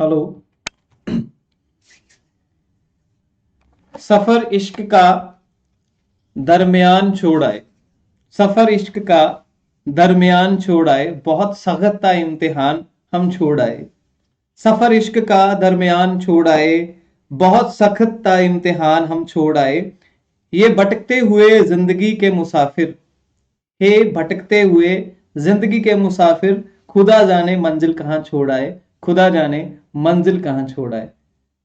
Hello. सफ़र इश्क का दरमियान छोड़ आए। सफ़र इश्क का दरमियान छोड़ आए, बहुत सख्त था इम्तिहान, हम छोड़ आए। सफ़र इश्क का दरमियान छोड़ आए, बहुत सख्त था इम्तिहान, हम छोड़ आए। ये भटकते हुए ज़िंदगी के मुसाफिर, हे भटकते हुए ज़िंदगी के मुसाफिर, खुदा जाने मंजिल कहाँ छोड़ आए। ਖੁਦਾ ਜਾਣੇ ਮੰਜ਼ਿਲ ਕਹਾਂ ਛੋੜਾ ਹੈ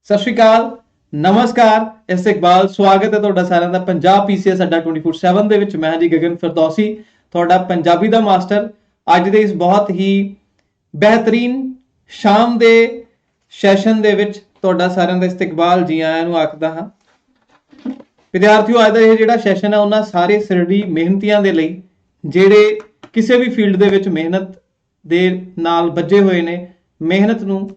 ਸਤਿ ਸ਼੍ਰੀ ਅਕਾਲ, ਨਮਸਕਾਰ, ਇਸ ਇਕਬਾਲ, ਸਵਾਗਤ ਹੈ ਤੁਹਾਡਾ ਸਾਰਿਆਂ ਦਾ ਪੰਜਾਬ ਪੀਸੀਐਸ ਅੱਡਾ 24/7 ਦੇ ਵਿੱਚ। ਮੈਂ ਜੀ ਗਗਨ ਫਰਦੌਸੀ, ਤੁਹਾਡਾ ਪੰਜਾਬੀ ਦਾ ਮਾਸਟਰ। ਅੱਜ ਦੇ ਇਸ ਬਹੁਤ ਹੀ ਬਿਹਤਰੀਨ ਸ਼ਾਮ ਦੇ ਸੈਸ਼ਨ ਦੇ ਵਿੱਚ ਤੁਹਾਡਾ ਸਾਰਿਆਂ ਦਾ ਇਸਤਕਬਾਲ ਜੀ ਆਇਆਂ ਨੂੰ ਆਖਦਾ ਹਾਂ। ਵਿਦਿਆਰਥੀਓ, ਅੱਜ ਦਾ ਇਹ ਜਿਹੜਾ ਸੈਸ਼ਨ ਹੈ, ਉਹਨਾਂ ਸਾਰੇ ਸਿਰੜੀ ਮਿਹਨਤੀਆਂ ਦੇ ਲਈ, ਜਿਹੜੇ ਕਿਸੇ ਵੀ ਫੀਲਡ ਦੇ ਵਿੱਚ ਮਿਹਨਤ ਦੇ ਨਾਲ ਵੱਜੇ ਹੋਏ ਨੇ ਮਿਹਨਤ ਨੂੰ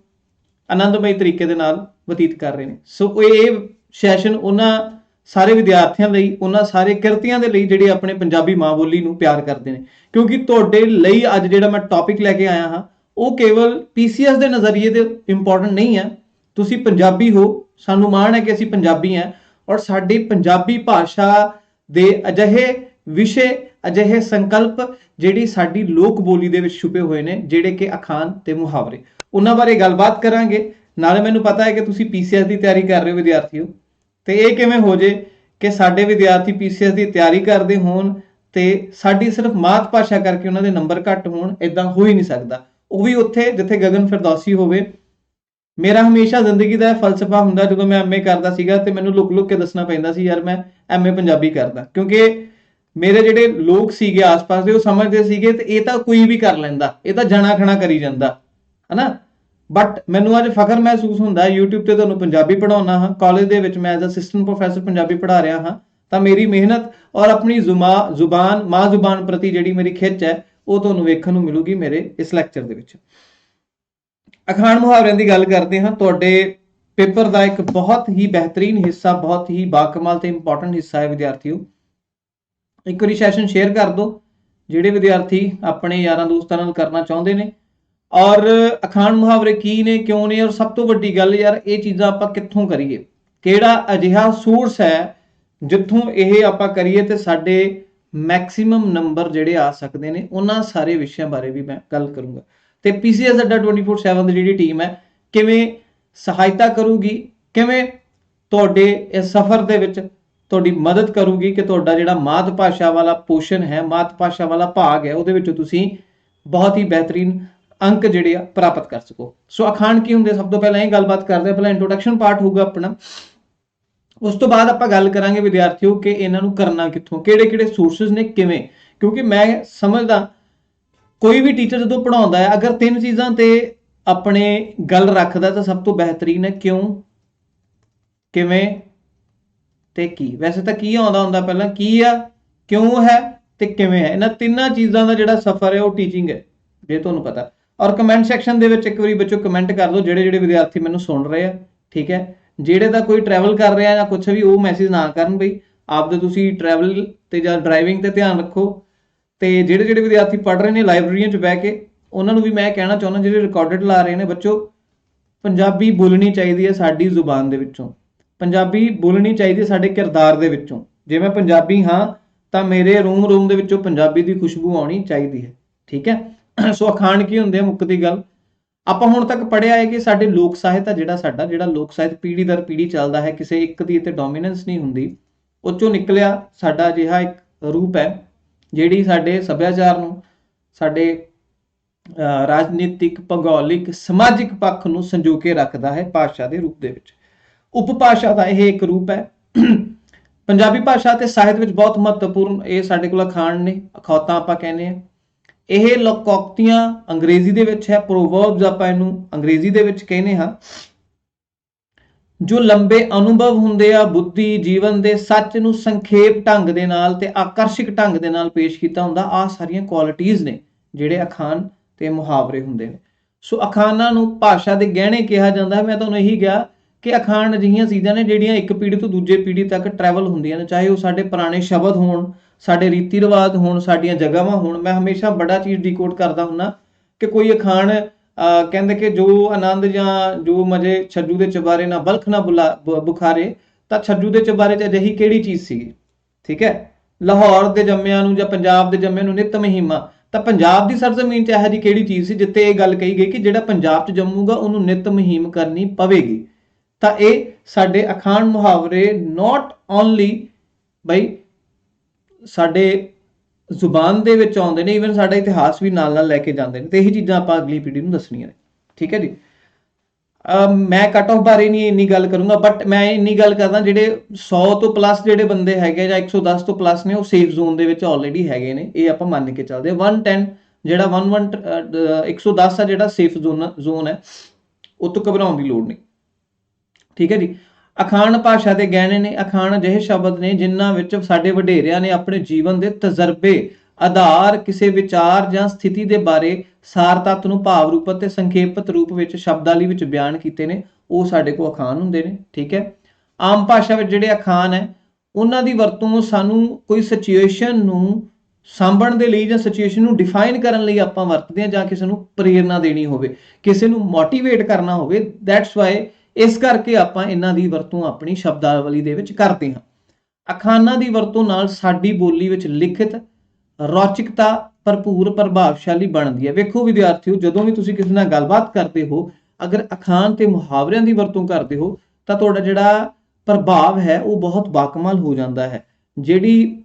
ਆਨੰਦਮਈ ਤਰੀਕੇ ਦੇ ਨਾਲ ਬਤੀਤ ਕਰ ਰਹੇ ਨੇ। ਸੋ ਇਹ ਸੈਸ਼ਨ ਉਹਨਾਂ ਸਾਰੇ ਵਿਦਿਆਰਥੀਆਂ ਲਈ, ਉਹਨਾਂ ਸਾਰੇ ਕਿਰਤੀਆਂ ਦੇ ਲਈ ਜਿਹੜੇ ਆਪਣੇ ਪੰਜਾਬੀ ਮਾਂ ਬੋਲੀ ਨੂੰ ਪਿਆਰ ਕਰਦੇ ਨੇ। ਕਿਉਂਕਿ ਤੁਹਾਡੇ ਲਈ ਅੱਜ ਜਿਹੜਾ ਮੈਂ ਟੌਪਿਕ ਲੈ ਕੇ ਆਇਆ ਹਾਂ, ਉਹ ਕੇਵਲ ਪੀਸੀਐਸ ਦੇ ਨਜ਼ਰੀਏ ਦੇ ਇੰਪੋਰਟੈਂਟ ਨਹੀਂ ਹੈ। ਤੁਸੀਂ ਪੰਜਾਬੀ ਹੋ, ਸਾਨੂੰ ਮਾਣ ਹੈ ਕਿ ਅਸੀਂ ਪੰਜਾਬੀ ਹਾਂ ਔਰ ਸਾਡੀ ਪੰਜਾਬੀ ਭਾਸ਼ਾ ਦੇ ਅਜਿਹੇ ਵਿਸ਼ੇ ਅਜਿਹੇ ਸੰਕਲਪ ਜਿਹੜੀ ਸਾਡੀ ਲੋਕ ਬੋਲੀ ਦੇ ਵਿੱਚ ਛੁਪੇ ਹੋਏ ਨੇ, ਜਿਹੜੇ ਕਿ ਅਖਾਣ ਤੇ ਮੁਹਾਵਰੇ। ਉਹਨਾਂ ਬਾਰੇ ਗੱਲਬਾਤ ਕਰਾਂਗੇ। ਨਾਲੇ ਮੈਨੂੰ ਪਤਾ ਹੈ ਕਿ ਤੁਸੀਂ ਪੀਸੀਐਸ ਦੀ ਤਿਆਰੀ ਕਰ ਰਹੇ ਹੋ, ਵਿਦਿਆਰਥੀਓ। ਤੇ ਇਹ ਕਿਵੇਂ ਹੋ ਜੇ ਕਿ ਸਾਡੇ ਵਿਦਿਆਰਥੀ ਪੀਸੀਐਸ ਦੀ ਤਿਆਰੀ ਕਰਦੇ ਹੋਣ ਤੇ ਸਾਡੀ ਸਿਰਫ ਮਾਤ ਭਾਸ਼ਾ ਕਰਕੇ ਉਹਨਾਂ ਦੇ ਨੰਬਰ ਘੱਟ ਹੋਣ ਇਦਾਂ ਹੋ ਹੀ ਨਹੀਂ ਸਕਦਾ। ਉਹ ਵੀ ਉੱਥੇ, ਜਿੱਥੇ ਗਗਨ ਫਿਰਦੌਸੀ ਹੋਵੇ। ਮੇਰਾ ਹਮੇਸ਼ਾ ਜ਼ਿੰਦਗੀ ਦਾ ਇਹ ਫਲਸਫਾ ਹੁੰਦਾ, ਜਦੋਂ ਮੈਂ ਐਮਏ ਕਰਦਾ ਸੀਗਾ ਤੇ ਮੈਨੂੰ ਲੁਕ-ਲੁਕ ਕੇ ਦੱਸਣਾ ਪੈਂਦਾ ਸੀ, ਯਾਰ, ਮੈਂ ਐਮਏ ਪੰਜਾਬੀ ਕਰਦਾ। ਕਿਉਂਕਿ ਮੇਰੇ ਜਿਹੜੇ ਲੋਕ ਸੀਗੇ ਆਸ-ਪਾਸ ਦੇ, ਉਹ ਸਮਝਦੇ ਸੀਗੇ ਤੇ ਇਹ ਤਾਂ ਕੋਈ ਵੀ ਕਰ ਲੈਂਦਾ, ਇਹ ਤਾਂ ਜਣਾ ਖਣਾ ਕਰੀ ਜਾਂਦਾ, ਹਨਾ? ਬਟ ਮੈਨੂੰ ਅੱਜ ਫਖਰ ਮਹਿਸੂਸ ਹੁੰਦਾ ਹੈ YouTube ਤੇ ਤੁਹਾਨੂੰ ਪੰਜਾਬੀ ਪੜਾਉਣਾ ਹਾਂ ਕਾਲਜ ਦੇ ਵਿੱਚ ਮੈਂ ਐਜ਼ ਅਸਿਸਟੈਂਟ ਪ੍ਰੋਫੈਸਰ ਪੰਜਾਬੀ ਪੜ੍ਹਾ ਰਿਹਾ ਹਾਂ, ਤਾਂ ਮੇਰੀ ਮਿਹਨਤ ਔਰ ਆਪਣੀ ਜ਼ੁਮਾ, ਜ਼ੁਬਾਨ, ਮਾਂ ਜ਼ੁਬਾਨ ਪ੍ਰਤੀ ਜਿਹੜੀ ਮੇਰੀ ਖਿੱਚ ਹੈ, ਉਹ ਤੁਹਾਨੂੰ ਵੇਖਣ ਨੂੰ ਮਿਲੂਗੀ ਮੇਰੇ ਇਸ ਲੈਕਚਰ ਦੇ ਵਿੱਚ। ਅਖਾਣ ਮੁਹਾਵਰਿਆਂ ਦੀ ਗੱਲ ਕਰਦੇ ਹਾਂ, ਤੁਹਾਡੇ ਪੇਪਰ ਦਾ ਇੱਕ ਬਹੁਤ ਹੀ ਬਿਹਤਰੀਨ ਹਿੱਸਾ, ਬਹੁਤ ਹੀ ਬਾਕਮਾਲ ਤੇ ਇੰਪੋਰਟੈਂਟ ਹਿੱਸਾ ਹੈ, ਵਿਦਿਆਰਥੀਓ। ਇੱਕ ਵਾਰੀ ਸੈਸ਼ਨ ਸ਼ੇਅਰ ਕਰ ਦਿਓ, ਜਿਹੜੇ ਵਿਦਿਆਰਥੀ ਆਪਣੇ ਯਾਰਾਂ, ਦੋਸਤਾਂ ਨਾਲ ਕਰਨਾ ਚਾਹੁੰਦੇ ਨੇ। ਔਰ ਅਖਾਣ ਮੁਹਾਵਰੇ ਕੀ ਨੇ, ਕਿਉਂ ਨੇ? ਔਰ ਸਭ ਤੋਂ ਵੱਡੀ ਗੱਲ ਯਾਰ, ਇਹ ਚੀਜ਼ਾਂ ਆਪਾਂ ਕਿੱਥੋਂ ਕਰੀਏ? ਕਿਹੜਾ ਅਜਿਹਾ ਸੋਰਸ ਹੈ ਜਿੱਥੋਂ ਇਹ ਆਪਾਂ ਕਰੀਏ ਤੇ ਸਾਡੇ ਮੈਕਸਿਮਮ ਨੰਬਰ ਜਿਹੜੇ ਆ ਸਕਦੇ ਨੇ, ਉਹਨਾਂ ਸਾਰੇ ਵਿਸ਼ਿਆਂ ਬਾਰੇ ਵੀ ਮੈਂ ਗੱਲ ਕਰੂੰਗਾ। ਤੇ ਪੀਸੀਐਸ ਅੱਡਾ 24/7 ਦੀ ਜਿਹੜੀ ਟੀਮ ਹੈ, ਕਿਵੇਂ ਸਹਾਇਤਾ ਕਰੂਗੀ, ਕਿਵੇਂ ਤੁਹਾਡੇ ਇਸ ਸਫ਼ਰ ਦੇ ਵਿੱਚ ਤੁਹਾਡੀ ਮਦਦ ਕਰੂਗੀ ਕਿ ਤੁਹਾਡਾ ਜਿਹੜਾ ਮਾਤ ਭਾਸ਼ਾ ਵਾਲਾ ਪੋਸ਼ਨ ਹੈ, ਮਾਤ ਭਾਸ਼ਾ ਵਾਲਾ ਭਾਗ ਹੈ, ਉਹਦੇ ਵਿੱਚੋਂ ਤੁਸੀਂ ਬਹੁਤ ਹੀ ਬਿਹਤਰੀਨ ਅੰਕ ਜਿਹੜੇ ਆ ਪ੍ਰਾਪਤ ਕਰ ਸਕੋ। ਸੋ ਅਖਾਣ ਕੀ ਹੁੰਦੇ? ਸਭ ਤੋਂ ਪਹਿਲਾਂ ਇਹ ਗੱਲਬਾਤ ਕਰਦੇ ਹਾਂ। ਪਹਿਲਾਂ ਇੰਟਰੋਡਕਸ਼ਨ ਪਾਰਟ ਹੋਊਗਾ ਆਪਣਾ। ਉਸ ਤੋਂ ਬਾਅਦ ਆਪਾਂ ਗੱਲ ਕਰਾਂਗੇ ਵਿਦਿਆਰਥੀਓ ਕਿ ਇਹਨਾਂ ਨੂੰ ਕਰਨਾ ਕਿੱਥੋਂ ਕਿਹੜੇ ਕਿਹੜੇ ਸੋਰਸਸ ਨੇ, ਕਿਵੇਂ? ਕਿਉਂਕਿ ਮੈਂ ਸਮਝਦਾ, ਕੋਈ ਵੀ ਟੀਚਰ ਜਦੋਂ ਪੜਾਉਂਦਾ ਹੈ, ਅਗਰ ਤਿੰਨ ਚੀਜ਼ਾਂ ਤੇ ਆਪਣੇ ਗੱਲ ਰੱਖਦਾ ਤਾਂ ਸਭ ਤੋਂ ਬਿਹਤਰੀਨ ਹੈ ਕਿਉਂ? ਕਿਵੇਂ? ਤੇ ਕੀ? ਵੈਸੇ ਤਾਂ ਕੀ ਆਉਂਦਾ ਹੁੰਦਾ ਪਹਿਲਾਂ? ਕੀ ਆ? ਕਿਉਂ ਹੈ ਤੇ ਕਿਵੇਂ ਹੈ? ਇਹਨਾਂ ਤਿੰਨਾਂ ਚੀਜ਼ਾਂ ਦਾ ਜਿਹੜਾ ਸਫ਼ਰ ਹੈ, ਉਹ ਟੀਚਿੰਗ ਹੈ, ਜੇ ਤੁਹਾਨੂੰ ਪਤਾ। ਔਰ ਕਮੈਂਟ ਸੈਕਸ਼ਨ ਦੇ ਵਿੱਚ ਇੱਕ ਵਾਰੀ ਬੱਚੋ ਕਮੈਂਟ ਕਰ ਦਿਓ, ਜਿਹੜੇ ਜਿਹੜੇ ਵਿਦਿਆਰਥੀ ਮੈਨੂੰ ਸੁਣ ਰਹੇ ਆ, ਠੀਕ ਹੈ? ਜਿਹੜੇ ਦਾ ਕੋਈ ਟਰੈਵਲ ਕਰ ਰਿਹਾ ਜਾਂ ਕੁਝ ਵੀ, ਉਹ ਮੈਸੇਜ ਨਾ ਕਰਨ ਬਈ। ਆਪਦੇ ਤੁਸੀਂ ਟਰੈਵਲ ਤੇ ਜਾਂ ਡਰਾਈਵਿੰਗ ਤੇ ਧਿਆਨ ਰੱਖੋ। ਤੇ ਜਿਹੜੇ ਜਿਹੜੇ ਵਿਦਿਆਰਥੀ ਪੜ੍ਹ ਰਹੇ ਨੇ ਲਾਇਬ੍ਰੇਰੀਆਂ 'ਚ ਬਹਿ ਕੇ, ਉਹਨਾਂ ਨੂੰ ਵੀ ਮੈਂ ਕਹਿਣਾ ਚਾਹੁੰਦਾ, ਜਿਹੜੇ ਰਿਕਾਰਡਡ ਲਾ ਰਹੇ ਨੇ ਬੱਚੋ, ਪੰਜਾਬੀ ਬੋਲਣੀ ਚਾਹੀਦੀ ਹੈ ਸਾਡੀ ਜ਼ੁਬਾਨ ਦੇ ਵਿੱਚੋਂ। ਪੰਜਾਬੀ ਬੋਲਣੀ ਚਾਹੀਦੀ ਸਾਡੇ ਕਿਰਦਾਰ ਦੇ ਵਿੱਚੋਂ। ਜੇ ਮੈਂ ਪੰਜਾਬੀ ਹਾਂ, ਤਾਂ ਮੇਰੇ ਰੂਮ ਰੂਮ ਦੇ ਵਿੱਚੋਂ ਪੰਜਾਬੀ ਦੀ ਖੁਸ਼ਬੂ ਆਉਣੀ ਚਾਹੀਦੀ ਹੈ। ਠੀਕ ਹੈ? ਸੋ ਅਖਾਣ ਕੀ ਹੁੰਦੇ ਆ ਮੁੱਕਦੀ ਗੱਲ? ਆਪਾਂ ਹੁਣ ਤੱਕ ਪੜਿਆ ਹੈ ਕਿ ਸਾਡੇ ਲੋਕ ਸਾਹਿਤ ਆ ਜਿਹੜਾ ਸਾਡਾ, ਜਿਹੜਾ ਲੋਕ ਸਾਹਿਤ ਪੀੜ੍ਹੀ ਦਰ ਪੀੜ੍ਹੀ ਚੱਲਦਾ ਹੈ, ਕਿਸੇ ਇੱਕ ਦੀ ਤੇ ਡੋਮੀਨੈਂਸ ਨਹੀਂ ਹੁੰਦੀ। ਉਹ ਚੋਂ ਨਿਕਲਿਆ ਸਾਡਾ ਅਜਿਹਾ ਇੱਕ ਰੂਪ ਹੈ, ਜਿਹੜੀ ਸਾਡੇ ਸੱਭਿਆਚਾਰ ਨੂੰ, ਸਾਡੇ ਰਾਜਨੀਤਿਕ, ਭੂਗੋਲਿਕ, ਸਮਾਜਿਕ ਪੱਖ ਨੂੰ ਸੰਜੋ ਕੇ ਰੱਖਦਾ ਹੈ ਭਾਸ਼ਾ ਦੇ ਰੂਪ ਦੇ ਵਿੱਚ। ਉਪਭਾਸ਼ਾ ਦਾ ਇਹ ਇੱਕ ਰੂਪ ਹੈ। ਪੰਜਾਬੀ ਭਾਸ਼ਾ ਤੇ ਸਾਹਿਤ ਵਿੱਚ ਬਹੁਤ ਮਹੱਤਵਪੂਰਨ ਇਹ ਸਾਡੇ ਕੋਲ ਅਖਾਣ ਨੇ, ਅਖੌਤਾਂ ਆਪਾਂ ਕਹਿੰਦੇ ਆ ਇਹ ਲੋਕੋਕਤੀਆਂ ਅੰਗਰੇਜ਼ੀ ਦੇ ਵਿੱਚ ਹੈ ਪ੍ਰੋਵਰਬਸ ਆਪਾਂ ਇਹਨੂੰ ਅੰਗਰੇਜ਼ੀ ਦੇ ਵਿੱਚ ਕਹਿੰਦੇ ਹਾਂ। ਜੋ ਲੰਬੇ ਅਨੁਭਵ ਹੁੰਦੇ ਆ, ਬੁੱਧੀ, ਜੀਵਨ ਦੇ ਸੱਚ ਨੂੰ ਸੰਖੇਪ ਢੰਗ ਦੇ ਨਾਲ ਤੇ ਆਕਰਸ਼ਕ ਢੰਗ ਦੇ ਨਾਲ ਪੇਸ਼ ਕੀਤਾ ਹੁੰਦਾ ਆ ਸਾਰੀਆਂ ਕੁਆਲਿਟੀਆਂ ਨੇ ਜਿਹੜੇ ਅਖਾਣ ਤੇ ਮੁਹਾਵਰੇ ਹੁੰਦੇ ਨੇ। ਸੋ ਅਖਾਣਾਂ ਨੂੰ ਭਾਸ਼ਾ ਦੇ ਗਹਿਣੇ ਕਿਹਾ ਜਾਂਦਾ ਹੈ। ਮੈਂ ਤੁਹਾਨੂੰ ਇਹੀ ਗਿਆ ਕਿ ਅਖਾਣ ਅਜਿਹੀਆਂ ਚੀਜ਼ਾਂ ਨੇ ਜਿਹੜੀਆਂ ਇੱਕ ਪੀੜ੍ਹੀ ਤੋਂ ਦੂਜੇ ਪੀੜ੍ਹੀ ਤੱਕ ਟਰੈਵਲ ਹੁੰਦੀਆਂ ਨੇ, ਚਾਹੇ ਉਹ ਸਾਡੇ ਪੁਰਾਣੇ ਸ਼ਬਦ ਹੋਣ, ਸਾਡੇ ਰੀਤੀ ਰਿਵਾਜ ਹੋਣ, ਸਾਡੀਆਂ ਜਗ੍ਹਾਵਾਂ ਹੋਣ, ਮੈਂ ਹਮੇਸ਼ਾ ਬੜਾ ਚੀਜ਼ ਡੀਕੋਡ ਕਰਦਾ ਹੁੰਨਾ ਕਿ ਕੋਈ ਅਖਾਣ ਕਹਿੰਦੇ ਕਿ ਜੋ ਆਨੰਦ ਜਾਂ ਜੋ ਮਜੇ ਛੱਜੂ ਦੇ ਚਬਾਰੇ ਨਾ ਬਲਖ ਨਾ ਬੁਲਾ- ਬੁਖਾਰੇ, ਤਾਂ ਛੱਜੂ ਦੇ ਚਬਾਰੇ 'ਚ ਅਜਿਹੀ ਕਿਹੜੀ ਚੀਜ਼ ਸੀਗੀ? ਠੀਕ ਹੈ? ਲਾਹੌਰ ਦੇ ਜੰਮਿਆਂ ਨੂੰ ਜਾਂ ਪੰਜਾਬ ਦੇ ਜੰਮਿਆਂ ਨੂੰ ਨਿਤ ਮਹੀਮਾ, ਤਾਂ ਪੰਜਾਬ ਦੀ ਸਰਜ਼ਮੀਨ 'ਚ ਇਹੋ ਜਿਹੀ ਕਿਹੜੀ ਚੀਜ਼ ਸੀ ਜਿੱਤੇ ਇਹ ਗੱਲ ਕਹੀ ਗਈ ਕਿ ਜਿਹੜਾ ਪੰਜਾਬ 'ਚ ਜੰਮੂਗਾ, ਉਹਨੂੰ ਨਿਤ ਮਹੀਮ ਕਰਨੀ ਪਵੇਗੀ? ਤਾਂ ਇਹ ਸਾਡੇ ਅਖਾਣ ਮੁਹਾਵਰੇ ਨਾਟ ਓਨਲੀ ਬਈ ਸਾਡੇ ਜ਼ੁਬਾਨ ਦੇ ਵਿੱਚ ਆਉਂਦੇ ਨੇ ਇਵਨ ਸਾਡਾ ਇਤਿਹਾਸ ਵੀ ਨਾਲ ਨਾਲ ਲੈ ਕੇ ਜਾਂਦੇ ਨੇ ਤੇ ਇਹ ਚੀਜ਼ਾਂ ਆਪਾਂ ਅਗਲੀ ਪੀੜ੍ਹੀ ਨੂੰ ਦੱਸਣੀਆਂ ਨੇ। ਠੀਕ ਹੈ ਜੀ? ਮੈਂ ਕੱਟ ਆਫ ਬਾਰੇ ਨਹੀਂ ਇੰਨੀ ਗੱਲ ਕਰੂੰਗਾ ਬਟ ਮੈਂ ਇੰਨੀ ਗੱਲ ਕਰਦਾ ਜਿਹੜੇ 100 ਤੋਂ ਪਲੱਸ ਜਿਹੜੇ ਬੰਦੇ ਹੈਗੇ ਜਾਂ 110 ਤੋਂ ਪਲੱਸ ਨੇ ਉਹ ਸੇਫ ਜ਼ੋਨ ਦੇ ਵਿੱਚ ਆਲਰੇਡੀ ਹੈਗੇ ਨੇ ਇਹ ਆਪਾਂ ਮੰਨ ਕੇ ਚੱਲਦੇ ਹਾਂ। 110 ਜਿਹੜਾ 11 ਅਹ, 110 ਆ ਜਿਹੜਾ ਸੇਫ ਜ਼ੋਨ ਜ਼ੋਨ ਹੈ ਉਹ ਤੋਂ ਘਬਰਾਉਣ ਦੀ ਲੋੜ ਨਹੀਂ। ਠੀਕ ਹੈ ਜੀ? ਅਖਾਣ ਭਾਸ਼ਾ ਦੇ ਗਹਿਣੇ ਨੇ, ਅਖਾਣ ਅਜਿਹੇ ਸ਼ਬਦ ਨੇ ਜਿਨ੍ਹਾਂ ਵਿੱਚ ਸਾਡੇ ਵਡੇਰਿਆਂ ਨੇ ਆਪਣੇ ਜੀਵਨ ਦੇ ਤਜਰਬੇ, ਆਧਾਰ, ਕਿਸੇ ਵਿਚਾਰ ਜਾਂ ਸਥਿਤੀ ਦੇ ਬਾਰੇ ਸਾਰ ਤੱਤ ਨੂੰ ਭਾਵ ਰੂਪ ਅਤੇ ਸੰਖੇਪਤ ਰੂਪ ਵਿੱਚ ਸ਼ਬਦਾਵਲੀ ਵਿੱਚ ਬਿਆਨ ਕੀਤੇ ਨੇ, ਉਹ ਸਾਡੇ ਕੋਲ ਅਖਾਣ ਹੁੰਦੇ ਨੇ, ਠੀਕ ਹੈ? ਆਮ ਭਾਸ਼ਾ ਵਿੱਚ ਜਿਹੜੇ ਅਖਾਣ ਹੈ, ਉਹਨਾਂ ਦੀ ਵਰਤੋਂ ਸਾਨੂੰ ਕੋਈ ਸਿਚੁਏਸ਼ਨ ਨੂੰ ਸਾਂਭਣ ਦੇ ਲਈ ਜਾਂ ਸਿਚੁਏਸ਼ਨ ਨੂੰ ਡਿਫਾਈਨ ਕਰਨ ਲਈ ਆਪਾਂ ਵਰਤਦੇ ਹਾਂ ਜਾਂ ਕਿਸੇ ਨੂੰ ਪ੍ਰੇਰਣਾ ਦੇਣੀ ਹੋਵੇ, ਕਿਸੇ ਨੂੰ ਮੋਟੀਵੇਟ ਕਰਨਾ ਹੋਵੇ ਦੈਟਸ ਵਾਈ ਇਸ ਕਰਕੇ ਆਪਾਂ ਇਹਨਾਂ ਦੀ ਵਰਤੋਂ ਆਪਣੀ ਸ਼ਬਦਾਵਲੀ ਦੇ ਵਿੱਚ ਕਰਦੇ ਹਾਂ। ਅਖਾਨਾਂ ਦੀ ਵਰਤੋਂ ਨਾਲ ਸਾਡੀ ਬੋਲੀ ਵਿੱਚ ਲਿਖਿਤ ਰੌਚਕਤਾ ਭਰਪੂਰ ਪ੍ਰਭਾਵਸ਼ਾਲੀ ਬਣਦੀ ਹੈ। ਵੇਖੋ ਵਿਦਿਆਰਥੀਓ, ਜਦੋਂ ਵੀ ਤੁਸੀਂ ਕਿਸੇ ਨਾਲ ਗੱਲਬਾਤ ਕਰਦੇ ਹੋ, ਅਗਰ ਅਖਾਣ ਤੇ ਮੁਹਾਵਰਿਆਂ ਦੀ ਵਰਤੋਂ ਕਰਦੇ ਹੋ, ਤਾਂ ਤੁਹਾਡਾ ਜਿਹੜਾ ਪ੍ਰਭਾਵ ਹੈ, ਉਹ ਬਹੁਤ ਬਾਕਮਾਲ ਹੋ ਜਾਂਦਾ ਹੈ। ਜਿਹੜੀ